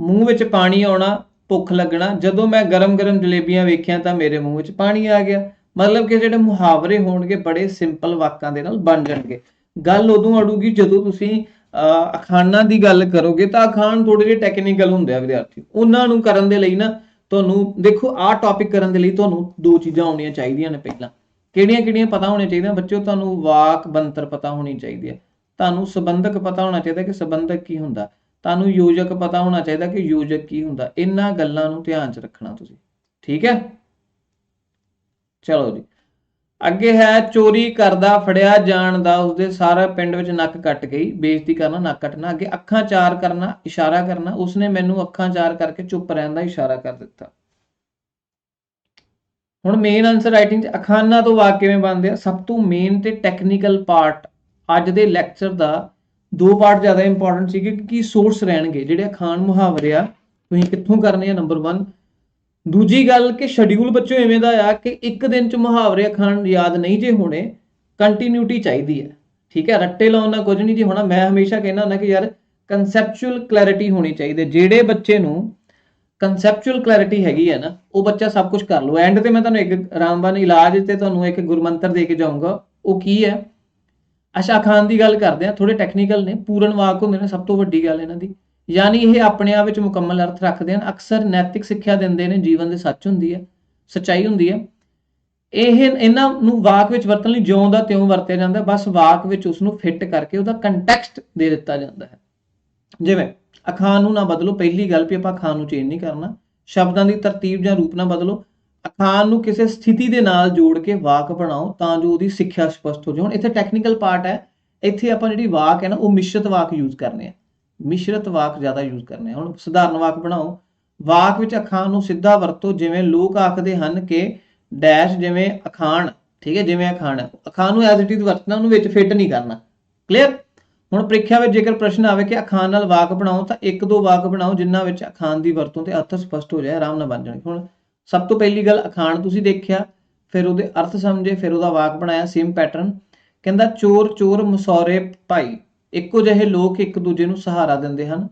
ਮੂੰਹ ਵਿੱਚ ਪਾਣੀ ਆਉਣਾ ਭੁੱਖ ਲੱਗਣਾ। ਜਦੋਂ ਮੈਂ ਗਰਮ-ਗਰਮ ਜਲੇਬੀਆਂ ਵੇਖੀਆਂ ਤਾਂ ਮੇਰੇ ਮੂੰਹ ਵਿੱਚ ਪਾਣੀ ਆ ਗਿਆ। ਮਤਲਬ ਕਿ ਜਿਹੜੇ ਮੁਹਾਵਰੇ ਹੋਣਗੇ ਬੜੇ ਸਿੰਪਲ ਵਾਕਾਂ ਦੇ ਨਾਲ ਬਣ ਜਾਣਗੇ। ਗੱਲ ਉਦੋਂ ਅੜੂਗੀ ਜਦੋਂ ਤੁਸੀਂ ਅਹ, ਅਖਾਣਾਂ ਦੀ ਗੱਲ ਕਰੋਗੇ ਤਾਂ ਅਖਾਣ ਥੋੜੇ ਜਿਹੇ ਟੈਕਨੀਕਲ ਹੁੰਦੇ ਆ ਵਿਦਿਆਰਥੀ। ਉਹਨਾਂ ਨੂੰ ਕਰਨ ਦੇ ਲਈ ਨਾ ਤੁਹਾਨੂੰ ਦੇਖੋ ਆਹ ਟੌਪਿਕ ਕਰਨ ਦੇ ਲਈ ਤੁਹਾਨੂੰ ਦੋ ਚੀਜ਼ਾਂ ਆਉਣੀਆਂ ਚਾਹੀਦੀਆਂ ਨੇ ਪਹਿਲਾਂ। ਕਿਹੜੀਆਂ ਕਿਹੜੀਆਂ ਪਤਾ ਹੋਣੀਆਂ ਚਾਹੀਦੀਆਂ? ਬੱਚਿਓ, ਤੁਹਾਨੂੰ ਵਾਕ, ਬੰਤਰ ਪਤਾ ਹੋਣੀ ਚਾਹੀਦੀ ਹੈ। ਤੁਹਾਨੂੰ ਸੰਬੰਧਕ ਪਤਾ ਹੋਣਾ ਚਾਹੀਦਾ ਕਿ ਸੰਬੰਧਕ ਕੀ ਹੁੰਦਾ। ਤੁਹਾਨੂੰ ਯੋਜਕ ਪਤਾ ਹੋਣਾ ਚਾਹੀਦਾ ਕਿ ਯੋਜਕ ਕੀ ਹੁੰਦਾ। ਇਹਨਾਂ ਗੱਲਾਂ ਨੂੰ ਧਿਆਨ 'ਚ ਰੱਖਣਾ ਤੁਸੀਂ। ਠੀਕ ਹੈ? ਚਲੋ ਜੀ। ਅੱਗੇ ਹੈ, ਚੋਰੀ ਕਰਦਾ ਫੜਿਆ ਜਾਣ ਦਾ, ਉਸਦੇ ਸਾਰਾ ਪਿੰਡ ਵਿੱਚ ਨੱਕ ਕੱਟ ਗਈ। ਬੇਇੱਜ਼ਤੀ ਕਰਨਾ, ਨੱਕ ਕੱਟਣਾ। ਅੱਗੇ ਅੱਖਾਂ ਚਾਰ ਕਰਨਾ, ਇਸ਼ਾਰਾ ਕਰਨਾ। ਉਸਨੇ ਮੈਨੂੰ ਅੱਖਾਂ ਚਾਰ ਕਰਕੇ ਚੁੱਪ ਰਹਿਣ ਦਾ ਇਸ਼ਾਰਾ ਕਰ ਦਿੱਤਾ। ਹੁਣ ਮੇਨ ਆਨਸਰ ਰਾਈਟਿੰਗ ਚ ਅਖਾਨਾਂ ਤੋਂ ਵਾਕ ਕਿਵੇਂ ਬਣਦੇ ਆ? ਸਭ ਤੋਂ ਮੇਨ ਤੇ ਟੈਕਨੀਕਲ ਪਾਰਟ ਅੱਜ ਦੇ ਲੈਕਚਰ ਦਾ ਦੋ ਪਾਰਟ ਜ਼ਿਆਦਾ ਇੰਪੋਰਟੈਂਟ ਸੀਗੇ ਕਿ ਕੀ ਸੋਰਸ ਰਹਿਣਗੇ, ਜਿਹੜੇ ਅਖਾਣ ਮੁਹਾਵਰੇ ਆ, ਤੁਸੀਂ ਕਿੱਥੋਂ ਕਰਨੇ ਆ ਨੰਬਰ 1 ਦੂਜੀ ਗੱਲ ਕਿ ਸ਼ਡਿਊਲ ਬੱਚੋ ਐਵੇਂ ਦਾ ਆ ਕਿ ਇੱਕ ਦਿਨ ਚ ਮੁਹਾਵਰੇ ਅਖਾਣ ਯਾਦ ਨਹੀਂ ਜੇ ਹੋਣੇ ਕੰਟੀਨਿਊਟੀ ਚਾਹੀਦੀ ਹੈ। ਠੀਕ ਹੈ, ਰੱਟੇ ਲਾਉਣ ਨਾਲ ਕੁਝ ਨਹੀਂ ਜੀ ਹੋਣਾ, ਮੈਂ ਹਮੇਸ਼ਾ ਕਹਿੰਦਾ ਹੁੰਦਾ ਕਿ ਯਾਰ ਕਨਸੈਪਚੁਅਲ ਕਲੈਰਿਟੀ ਹੋਣੀ ਚਾਹੀਦੀ ਹੈ। ਜਿਹੜੇ ਬੱਚੇ ਨੂੰ ਕਨਸੈਪਚੁਅਲ ਕਲੈਰਿਟੀ ਹੈਗੀ ਹੈ ਨਾ, ਉਹ ਬੱਚਾ ਸਭ ਕੁਝ ਕਰ ਲੂ ਐਂਡ ਤੇ ਮੈਂ ਤੁਹਾਨੂੰ ਇੱਕ ਰਾਮਬਾਨ ਇਲਾਜ ਤੇ ਤੁਹਾਨੂੰ ਇੱਕ ਗੁਰਮੰਤਰ ਦੇ ਕੇ ਜਾਊਂਗਾ। ਉਹ ਕੀ ਹੈ? ਅਸ਼ਾ ਖਾਨ ਦੀ ਗੱਲ ਕਰਦੇ ਆ ਥੋੜੇ ਟੈਕਨੀਕਲ ਨੇ। ਪੂਰਨ ਵਾਕ ਹੁੰਦੇ ਨੇ ਸਭ ਤੋਂ ਵੱਡੀ ਗੱਲ ਇਹਨਾਂ ਦੀ। ਯਾਨੀ ਇਹ ਆਪਣੇ ਆਪ ਵਿੱਚ ਮੁਕੰਮਲ ਅਰਥ ਰੱਖਦੇ ਹਨ। ਅਕਸਰ ਨੈਤਿਕ ਸਿੱਖਿਆ ਦਿੰਦੇ ਨੇ, ਜੀਵਨ ਦੇ ਸੱਚ ਹੁੰਦੀ ਹੈ, ਸੱਚਾਈ ਹੁੰਦੀ ਹੈ। ਇਹ ਇਹਨਾਂ ਨੂੰ ਵਾਕ ਵਿੱਚ ਵਰਤਣ ਲਈ ਜਿਉਂ ਦਾ ਤਿਉਂ ਵਰਤਿਆ ਜਾਂਦਾ, ਬਸ ਵਾਕ ਵਿੱਚ ਉਸ ਨੂੰ ਫਿੱਟ ਕਰਕੇ ਉਹਦਾ ਕੰਟੈਕਸਟ ਦੇ ਦਿੱਤਾ ਜਾਂਦਾ ਹੈ। ਜਿਵੇਂ ਅਖਾਣ ਨੂੰ ਨਾ ਬਦਲੋ, ਪਹਿਲੀ ਗੱਲ ਵੀ ਆਪਾਂ ਅਖਾਣ ਨੂੰ ਚੇਂਜ ਨਹੀਂ ਕਰਨਾ। ਸ਼ਬਦਾਂ ਦੀ ਤਰਤੀਬ ਜਾਂ ਰੂਪ ਨਾ ਬਦਲੋ। ਅਖਾਣ ਨੂੰ ਕਿਸੇ ਸਥਿਤੀ ਦੇ ਨਾਲ ਜੋੜ ਕੇ ਵਾਕ ਬਣਾਓ ਤਾਂ ਜੋ ਉਹਦੀ ਸਿੱਖਿਆ ਸਪਸ਼ਟ ਹੋ ਜਾਏ। ਹੁਣ ਇੱਥੇ ਟੈਕਨੀਕਲ ਪਾਰਟ ਹੈ। ਇੱਥੇ ਆਪਾਂ ਜਿਹੜੀ ਵਾਕ ਹੈ ਨਾ, ਉਹ ਮਿਸ਼ਰਤ ਵਾਕ ਯੂਜ਼ ਕਰਨੇ ਆ। ਮਿਸ਼ਰਤ ਵਾਕ ਜ਼ਿਆਦਾ ਯੂਜ਼ ਕਰਨੇ ਆ। ਹੁਣ ਸਧਾਰਨ ਵਾਕ ਬਣਾਓ। ਵਾਕ ਵਿੱਚ ਅਖਾਣ ਨੂੰ ਸਿੱਧਾ ਵਰਤੋ, ਜਿਵੇਂ ਲੋਕ ਆਖਦੇ ਹਨ ਕਿ ਡੈਸ਼ ਜਿਵੇਂ ਅਖਾਣ ਠੀਕ ਹੈ, ਜਿਵੇਂ ਅਖਾਣ ਹੈ ਅਖਾਣ ਨੂੰ ਐਜ਼ ਇਟ ਇਜ਼ ਵਰਤਣਾ, ਉਹਨੂੰ ਵਿੱਚ ਫਿੱਟ ਨਹੀਂ ਕਰਨਾ। ਕਲੀਅਰ ਹੁਣ ਪ੍ਰੀਖਿਆ ਵਿੱਚ ਜੇਕਰ ਪ੍ਰਸ਼ਨ ਆਵੇ ਕਿ ਅਖਾਣ ਨਾਲ ਵਾਕ ਬਣਾਓ ਤਾਂ ਇੱਕ ਦੋ ਵਾਕ ਬਣਾਓ, ਜਿਨ੍ਹਾਂ ਵਿੱਚ ਅਖਾਣ ਦੀ ਵਰਤੋਂ ਤੇ ਅਰਥ ਸਪਸ਼ਟ ਹੋ ਜਾਏ, ਆਰਾਮ ਨਾਲ ਬਣ ਜਾਣਗੇ। ਹੁਣ ਸਭ ਤੋਂ ਪਹਿਲੀ ਗੱਲ, ਅਖਾਣ ਤੁਸੀਂ ਦੇਖਿਆ, ਫਿਰ ਉਹਦੇ ਅਰਥ ਸਮਝੇ, ਫਿਰ ਉਹਦਾ ਵਾਕ ਬਣਾਇਆ ਸੇਮ ਪੈਟਰਨ ਕਹਿੰਦਾ, ਚੋਰ ਚੋਰ, ਮਸੌਰੇ, ਭਾਈ, ਇੱਕੋ ਜਿਹੇ ਲੋਕ ਇੱਕ ਦੂਜੇ ਨੂੰ ਸਹਾਰਾ ਦਿੰਦੇ ਹਨ।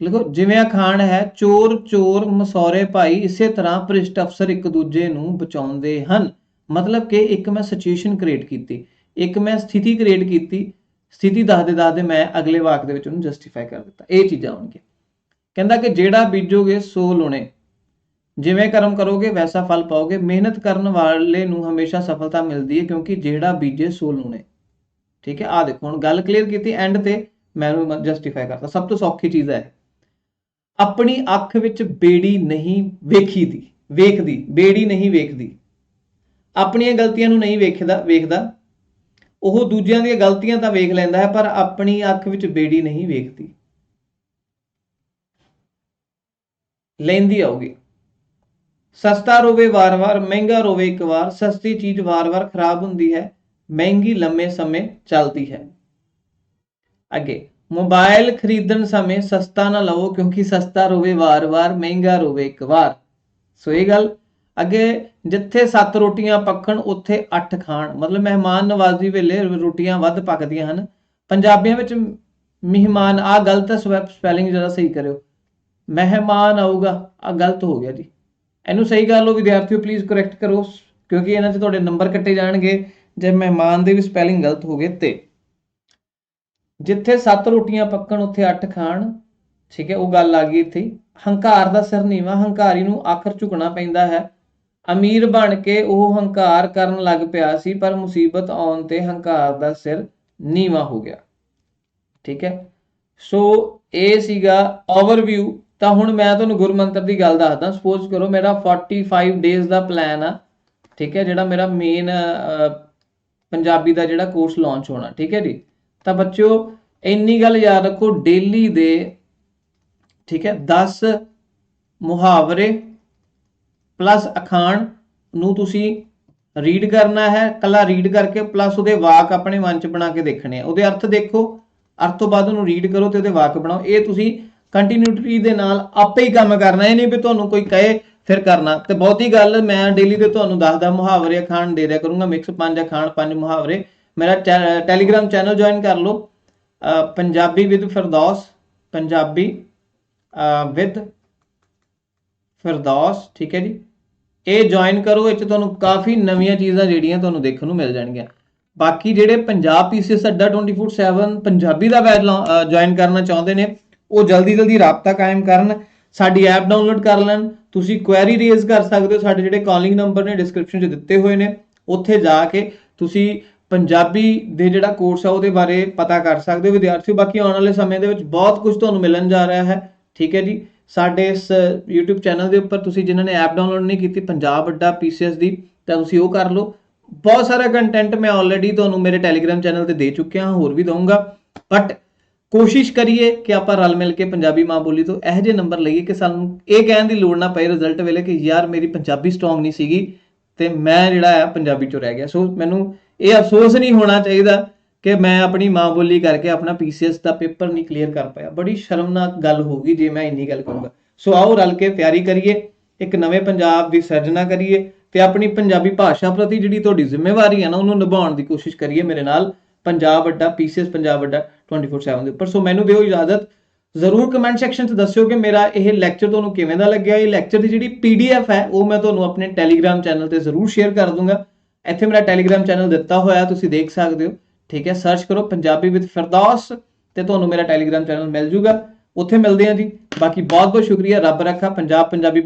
ਲਿਖੋ ਜਿਵੇਂ ਅਖਾਣ ਹੈ, ਚੋਰ ਚੋਰ, ਮਸੌਰੇ, ਭਾਈ, ਇਸੇ ਤਰ੍ਹਾਂ ਭ੍ਰਿਸ਼ਟ ਅਫਸਰ ਇੱਕ ਦੂਜੇ ਨੂੰ ਬਚਾਉਂਦੇ ਹਨ। ਮਤਲਬ ਕਿ ਇੱਕ ਮੈਂ ਸਿਚੁਏਸ਼ਨ ਕ੍ਰੀਏਟ ਕੀਤੀ, ਇੱਕ ਮੈਂ ਸਥਿਤੀ ਕ੍ਰੀਏਟ ਕੀਤੀ ਸਥਿਤੀ ਦੱਸਦੇ ਦੱਸਦੇ ਮੈਂ ਅਗਲੇ ਵਾਕ ਦੇ ਵਿੱਚ ਉਹਨੂੰ ਜਸਟੀਫਾਈ ਕਰ ਦਿੱਤਾ। ਇਹ ਚੀਜ਼ਾਂ ਹੋਣਗੀਆਂ। ਕਹਿੰਦਾ ਕਿ ਜਿਹੜਾ ਬੀਜੋਗੇ, ਸੋ ਲੁਣੇ ਜਿਵੇਂ ਕਰਮ ਕਰੋਗੇ, ਵੈਸਾ ਫਲ ਪਾਓਗੇ। ਮਿਹਨਤ ਕਰਨ ਵਾਲੇ ਨੂੰ ਹਮੇਸ਼ਾ ਸਫਲਤਾ ਮਿਲਦੀ ਹੈ, ਕਿਉਂਕਿ ਜਿਹੜਾ ਬੀਜੇ, ਸੋ ਲੁਣੇ ਠੀਕ ਹੈ? ਆ ਦੇਖੋ, ਹੁਣ ਗੱਲ ਕਲੀਅਰ ਕੀਤੀ ਐਂਡ ਤੇ ਮੈਂ ਉਹਨੂੰ ਜਸਟੀਫਾਈ ਕਰਤਾ। ਸਭ ਤੋਂ ਸੌਖੀ ਚੀਜ਼ ਹੈ ਆਪਣੀ ਅੱਖ ਵਿੱਚ ਬੇੜੀ ਨਹੀਂ ਵੇਖੀ ਦੀ ਵੇਖਦੀ, ਬੇੜੀ ਨਹੀਂ ਵੇਖਦੀ। ਆਪਣੀਆਂ ਗਲਤੀਆਂ ਨੂੰ ਨਹੀਂ ਵੇਖਦਾ ਵੇਖਦਾ। ਉਹ ਦੂਜਿਆਂ ਦੀਆਂ ਗਲਤੀਆਂ ਤਾਂ ਵੇਖ ਲੈਂਦਾ ਹੈ, ਪਰ ਆਪਣੀ ਅੱਖ ਵਿੱਚ ਬੇੜੀ ਨਹੀਂ ਵੇਖਦੀ। ਲੈਂਦੀ ਆਉਗੀ ਸਸਤਾ ਰੋਵੇ ਵਾਰ-ਵਾਰ, ਮਹਿੰਗਾ ਰੋਵੇ ਇੱਕ ਵਾਰ, ਸਸਤੀ ਚੀਜ਼ ਵਾਰ-ਵਾਰ ਖਰਾਬ ਹੁੰਦੀ ਹੈ, ਮਹਿੰਗੀ ਲੰਮੇ ਸਮੇਂ ਚੱਲਦੀ ਹੈ। ਅੱਗੇ ਮੋਬਾਈਲ ਖਰੀਦਣ ਸਮੇਂ ਸਸਤਾ ਨਾ ਲਵੋ, ਕਿਉਂਕਿ ਸਸਤਾ ਰੋਵੇ ਵਾਰ-ਵਾਰ, ਮਹਿੰਗਾ ਰੋਵੇ ਇੱਕ ਵਾਰ। ਸੋ ਇਹ ਗੱਲ ਅੱਗੇ ਜਿੱਥੇ ਸੱਤ ਰੋਟੀਆਂ ਪੱਕਣ, ਉੱਥੇ ਅੱਠ ਖਾਣ। ਮਤਲਬ ਮਹਿਮਾਨ ਨਵਾਜ਼ੀ ਵੇਲੇ ਰੋਟੀਆਂ ਵੱਧ ਪੱਕਦੀਆਂ ਹਨ। ਪੰਜਾਬੀਆਂ ਵਿੱਚ ਮਹਿਮਾਨ ਆ ਗਲਤ ਹੈ ਸਪੈਲਿੰਗ ਜਰਾ ਸਹੀ ਕਰਿਓ। ਮਹਿਮਾਨ ਆਊਗਾ ਆ ਗਲਤ ਹੋ ਗਿਆ ਜੀ। ਇਹਨੂੰ ਸਹੀ ਕਰ ਲਓ, ਵਿਦਿਆਰਥੀਓ ਪਲੀਜ਼ ਕਰੈਕਟ ਕਰੋ। ਕਿਉਂਕਿ ਇਹਨਾਂ 'ਚ ਤੁਹਾਡੇ ਨੰਬਰ ਕੱਟੇ ਜਾਣਗੇ। ਜੇ ਮਹਿਮਾਨ ਦੇ ਵੀ ਸਪੈਲਿੰਗ ਗਲਤ ਹੋ ਗਏ ਤੇ। ਜਿੱਥੇ ਸੱਤ ਰੋਟੀਆਂ ਪੱਕਣ, ਉੱਥੇ ਅੱਠ ਖਾਣ। ਠੀਕ ਹੈ, ਉਹ ਗੱਲ ਆ ਗਈ ਇੱਥੇ। ਹੰਕਾਰ ਦਾ ਸਿਰ ਨੀਵਾ, ਹੰਕਾਰੀ ਨੂੰ ਆਖਰ ਝੁਕਣਾ ਪੈਂਦਾ ਹੈ। ਅਮੀਰ ਬਣ ਕੇ ਉਹ ਹੰਕਾਰ ਕਰਨ ਲੱਗ ਪਿਆ ਸੀ, ਪਰ ਮੁਸੀਬਤ ਆਉਣ ਤੇ ਹੰਕਾਰ ਦਾ ਸਿਰ ਨੀਵਾ ਹੋ ਗਿਆ। ਠੀਕ ਹੈ? ਸੋ ਇਹ ਸੀਗਾ ਓਵਰਵਿਊ ਤਾਂ ਹੁਣ ਮੈਂ ਤੁਹਾਨੂੰ ਗੁਰਮੰਤਰ ਦੀ ਗੱਲ ਦੱਸਦਾ। ਸਪੋਜ਼ ਕਰੋ ਮੇਰਾ 45 ਡੇਜ਼ ਦਾ ਪਲਾਨ ਆ। ਠੀਕ ਹੈ? ਜਿਹੜਾ ਮੇਰਾ ਮੇਨ ਪੰਜਾਬੀ ਦਾ ਜਿਹੜਾ ਕੋਰਸ ਲਾਂਚ ਹੋਣਾ। ਠੀਕ ਹੈ ਜੀ? ਤਾਂ ਬੱਚਿਓ, ਇੰਨੀ ਗੱਲ ਯਾਦ ਰੱਖੋ ਡੇਲੀ ਦੇ, ਠੀਕ ਹੈ 10 ਮੁਹਾਵਰੇ ਪਲੱਸ ਅਖਾਣ ਨੂੰ ਤੁਸੀਂ ਰੀਡ ਕਰਨਾ ਹੈ ਕੱਲਾ ਰੀਡ ਕਰਕੇ ਪਲੱਸ ਉਹਦੇ ਵਾਕ ਆਪਣੇ ਮਨ ਚ ਬਣਾ ਕੇ ਦੇਖਣੇ ਆ। ਉਹਦੇ ਅਰਥ ਦੇਖੋ, ਅਰਥ ਤੋਂ ਬਾਅਦ ਉਹਨੂੰ ਰੀਡ ਕਰੋ ਤੇ ਉਹਦੇ ਵਾਕ ਬਣਾਓ। ਇਹ ਤੁਸੀਂ ਕੰਟੀਨਿਊਟੀ ਦੇ ਨਾਲ ਆਪੇ ਹੀ ਕੰਮ ਕਰਨਾ, ਇਹ ਨਹੀਂ ਵੀ ਤੁਹਾਨੂੰ ਕੋਈ ਕਹੇ, ਫਿਰ ਕਰਨਾ। ਤੇ ਬਹੁਤੀ ਗੱਲ, ਮੈਂ ਡੇਲੀ ਦੇ ਤੁਹਾਨੂੰ ਦੱਸਦਾ ਮੁਹਾਵਰੇ ਅਖਾਣ ਦੇ ਦਿਆ ਕਰੂੰਗਾ। ਮਿਕਸ ਪੰਜ ਅਖਾਣ, ਪੰਜ ਮੁਹਾਵਰੇ। ਮੇਰਾ ਟੈਲੀਗ੍ਰਾਮ ਚੈਨਲ ਜੁਆਇਨ ਕਰ ਲਓ। ਅਹ ਪੰਜਾਬੀ ਵਿਦ ਫਿਰਦੌਸ ਪੰਜਾਬੀ ਵਿਦ ਫਿਰਦੌਸ ਠੀਕ ਹੈ ਜੀ? ਇਹ ਜੁਆਇਨ ਕਰੋ, ਇਹ ਚ ਤੁਹਾਨੂੰ ਕਾਫੀ ਨਵੀਆਂ ਚੀਜ਼ਾਂ ਜਿਹੜੀਆਂ ਤੁਹਾਨੂੰ ਦੇਖਣ ਨੂੰ ਮਿਲ ਜਾਣਗੀਆਂ। ਬਾਕੀ ਜਿਹੜੇ ਪੰਜਾਬ ਪੀਸੀਐਸ ਅੱਡਾ 24/7 ਪੰਜਾਬੀ ਦਾ ਬੈਚ ਜੁਆਇਨ ਕਰਨਾ ਚਾਹੁੰਦੇ ਨੇ, ਉਹ ਜਲਦੀ ਜਲਦੀ ਰਾਬਤਾ ਕਾਇਮ ਕਰਨ, ਸਾਡੀ ਐਪ ਡਾਊਨਲੋਡ ਕਰ ਲੈਣ, ਤੁਸੀਂ ਕੁਐਰੀ ਰੇਜ਼ ਕਰ ਸਕਦੇ ਹੋ, ਸਾਡੇ ਜਿਹੜੇ ਕਾਲਿੰਗ ਨੰਬਰ ਨੇ ਡਿਸਕ੍ਰਿਪਸ਼ਨ 'ਚ ਦਿੱਤੇ ਹੋਏ ਨੇ, ਉੱਥੇ ਜਾ ਕੇ ਤੁਸੀਂ ਪੰਜਾਬੀ ਦੇ ਜਿਹੜਾ ਕੋਰਸ ਆ, ਉਹਦੇ ਬਾਰੇ ਪਤਾ ਕਰ ਸਕਦੇ ਹੋ ਵਿਦਿਆਰਥੀਓ। ਬਾਕੀ ਆਉਣ ਵਾਲੇ ਸਮੇਂ ਦੇ ਵਿੱਚ ਬਹੁਤ ਕੁਝ ਤੁਹਾਨੂੰ ਮਿਲਣ ਜਾ ਰਿਹਾ ਹੈ, ਠੀਕ ਹੈ ਜੀ? ਸਾਡੇ ਇਸ YouTube ਚੈਨਲ ਦੇ ਉੱਪਰ ਤੁਸੀਂ ਜਿਨ੍ਹਾਂ ਨੇ ਐਪ ਡਾਊਨਲੋਡ ਨਹੀਂ ਕੀਤੀ, ਪੰਜਾਬ ਅੱਡਾ ਪੀਸੀਐਸ ਦੀ, ਤਾਂ ਤੁਸੀਂ ਉਹ ਕਰ ਲਓ। ਬਹੁਤ ਸਾਰਾ ਕੰਟੈਂਟ ਮੈਂ ਆਲਰੇਡੀ ਤੁਹਾਨੂੰ ਮੇਰੇ ਟੈਲੀਗ੍ਰਾਮ ਚੈਨਲ ਤੇ ਦੇ ਚੁੱਕਿਆ ਹਾਂ ਹੋਰ ਵੀ ਦਊਂਗਾ। ਬਟ ਕੋਸ਼ਿਸ਼ ਕਰੀਏ ਕਿ ਆਪਾਂ ਰਲ ਮਿਲ ਕੇ ਪੰਜਾਬੀ ਮਾਂ ਬੋਲੀ ਤੋਂ ਇਹੋ ਜਿਹੇ ਨੰਬਰ ਲਈਏ ਕਿ ਸਾਨੂੰ ਇਹ ਕਹਿਣ ਦੀ ਲੋੜ ਨਾ ਪਏ ਰਿਜ਼ਲਟ ਵੇਲੇ ਕਿ ਯਾਰ ਮੇਰੀ ਪੰਜਾਬੀ ਸਟਰੋਂਗ ਨਹੀਂ ਸੀਗੀ ਤੇ ਮੈਂ ਜਿਹੜਾ ਆ ਪੰਜਾਬੀ ਚੋਂ ਰਹਿ ਗਿਆ। ਸੋ ਮੈਨੂੰ ਇਹ ਅਫਸੋਸ ਨਹੀਂ ਹੋਣਾ ਚਾਹੀਦਾ ਕਿ ਮੈਂ ਆਪਣੀ ਮਾਂ ਬੋਲੀ ਕਰਕੇ ਆਪਣਾ ਪੀਸੀਐਸ ਦਾ ਪੇਪਰ ਨਹੀਂ ਕਲੀਅਰ ਕਰ ਪਾਇਆ। ਬੜੀ ਸ਼ਰਮਨਾਕ ਗੱਲ ਹੋਊਗੀ ਜੇ ਮੈਂ ਇੰਨੀ ਗੱਲ ਕਹੂੰਗਾ ਸੋ ਆਓ ਰਲ ਕੇ ਤਿਆਰੀ ਕਰੀਏ, ਇੱਕ ਨਵੇਂ ਪੰਜਾਬ ਦੀ ਸਿਰਜਣਾ ਕਰੀਏ ਤੇ ਆਪਣੀ ਪੰਜਾਬੀ ਭਾਸ਼ਾ ਪ੍ਰਤੀ ਜਿਹੜੀ ਤੁਹਾਡੀ ਜ਼ਿੰਮੇਵਾਰੀ ਹੈ ਨਾ, ਉਹਨੂੰ ਨਿਭਾਉਣ ਦੀ ਕੋਸ਼ਿਸ਼ ਕਰੀਏ ਮੇਰੇ ਨਾਲ, ਪੰਜਾਬ ਅੱਡਾ ਪੀਸੀਐਸ ਪੰਜਾਬ ਅੱਡਾ 24/7 ਦੇ ਉੱਪਰ। ਸੋ ਮੈਨੂੰ ਦਿਓ ਇਜਾਜ਼ਤ, ਜ਼ਰੂਰ ਕਮੈਂਟ ਸੈਕਸ਼ਨ 'ਚ ਦੱਸਿਓ ਕਿ ਮੇਰਾ ਇਹ ਲੈਕਚਰ ਤੁਹਾਨੂੰ ਕਿਵੇਂ ਦਾ ਲੱਗਿਆ। ਇਹ ਲੈਕਚਰ ਦੀ ਜਿਹੜੀ ਪੀਡੀਐਫ ਹੈ, ਉਹ ਮੈਂ ਤੁਹਾਨੂੰ ਆਪਣੇ ਟੈਲੀਗ੍ਰਾਮ ਚੈਨਲ ਤੇ ਜ਼ਰੂਰ ਸ਼ੇਅਰ ਕਰ ਦੂੰਗਾ। ਇੱਥੇ ਮੇਰਾ ਟੈਲੀਗ੍ਰਾਮ ਚੈਨਲ ਦਿੱਤਾ ਹੋਇਆ, ਤੁਸੀਂ ਦੇਖ ਸਕਦੇ ਹੋ। ਠੀਕ ਹੈ ਸਰਚ ਕਰੋ ਪੰਜਾਬੀ ਵਿਦ ਫਿਰਦੌਸ ਤੇ ਤੁਹਾਨੂੰ ਮੇਰਾ ਟੈਲੀਗ੍ਰਾਮ ਚੈਨਲ ਮਿਲ ਜੂਗਾ। ਉੱਥੇ ਮਿਲਦੇ ਹਾਂ ਜੀ। ਬਾਕੀ ਬਹੁਤ ਬਹੁਤ ਸ਼ੁਕਰੀਆ। ਰੱਬ ਰੱਖਾ, ਪੰਜਾਬ ਪੰਜਾਬੀ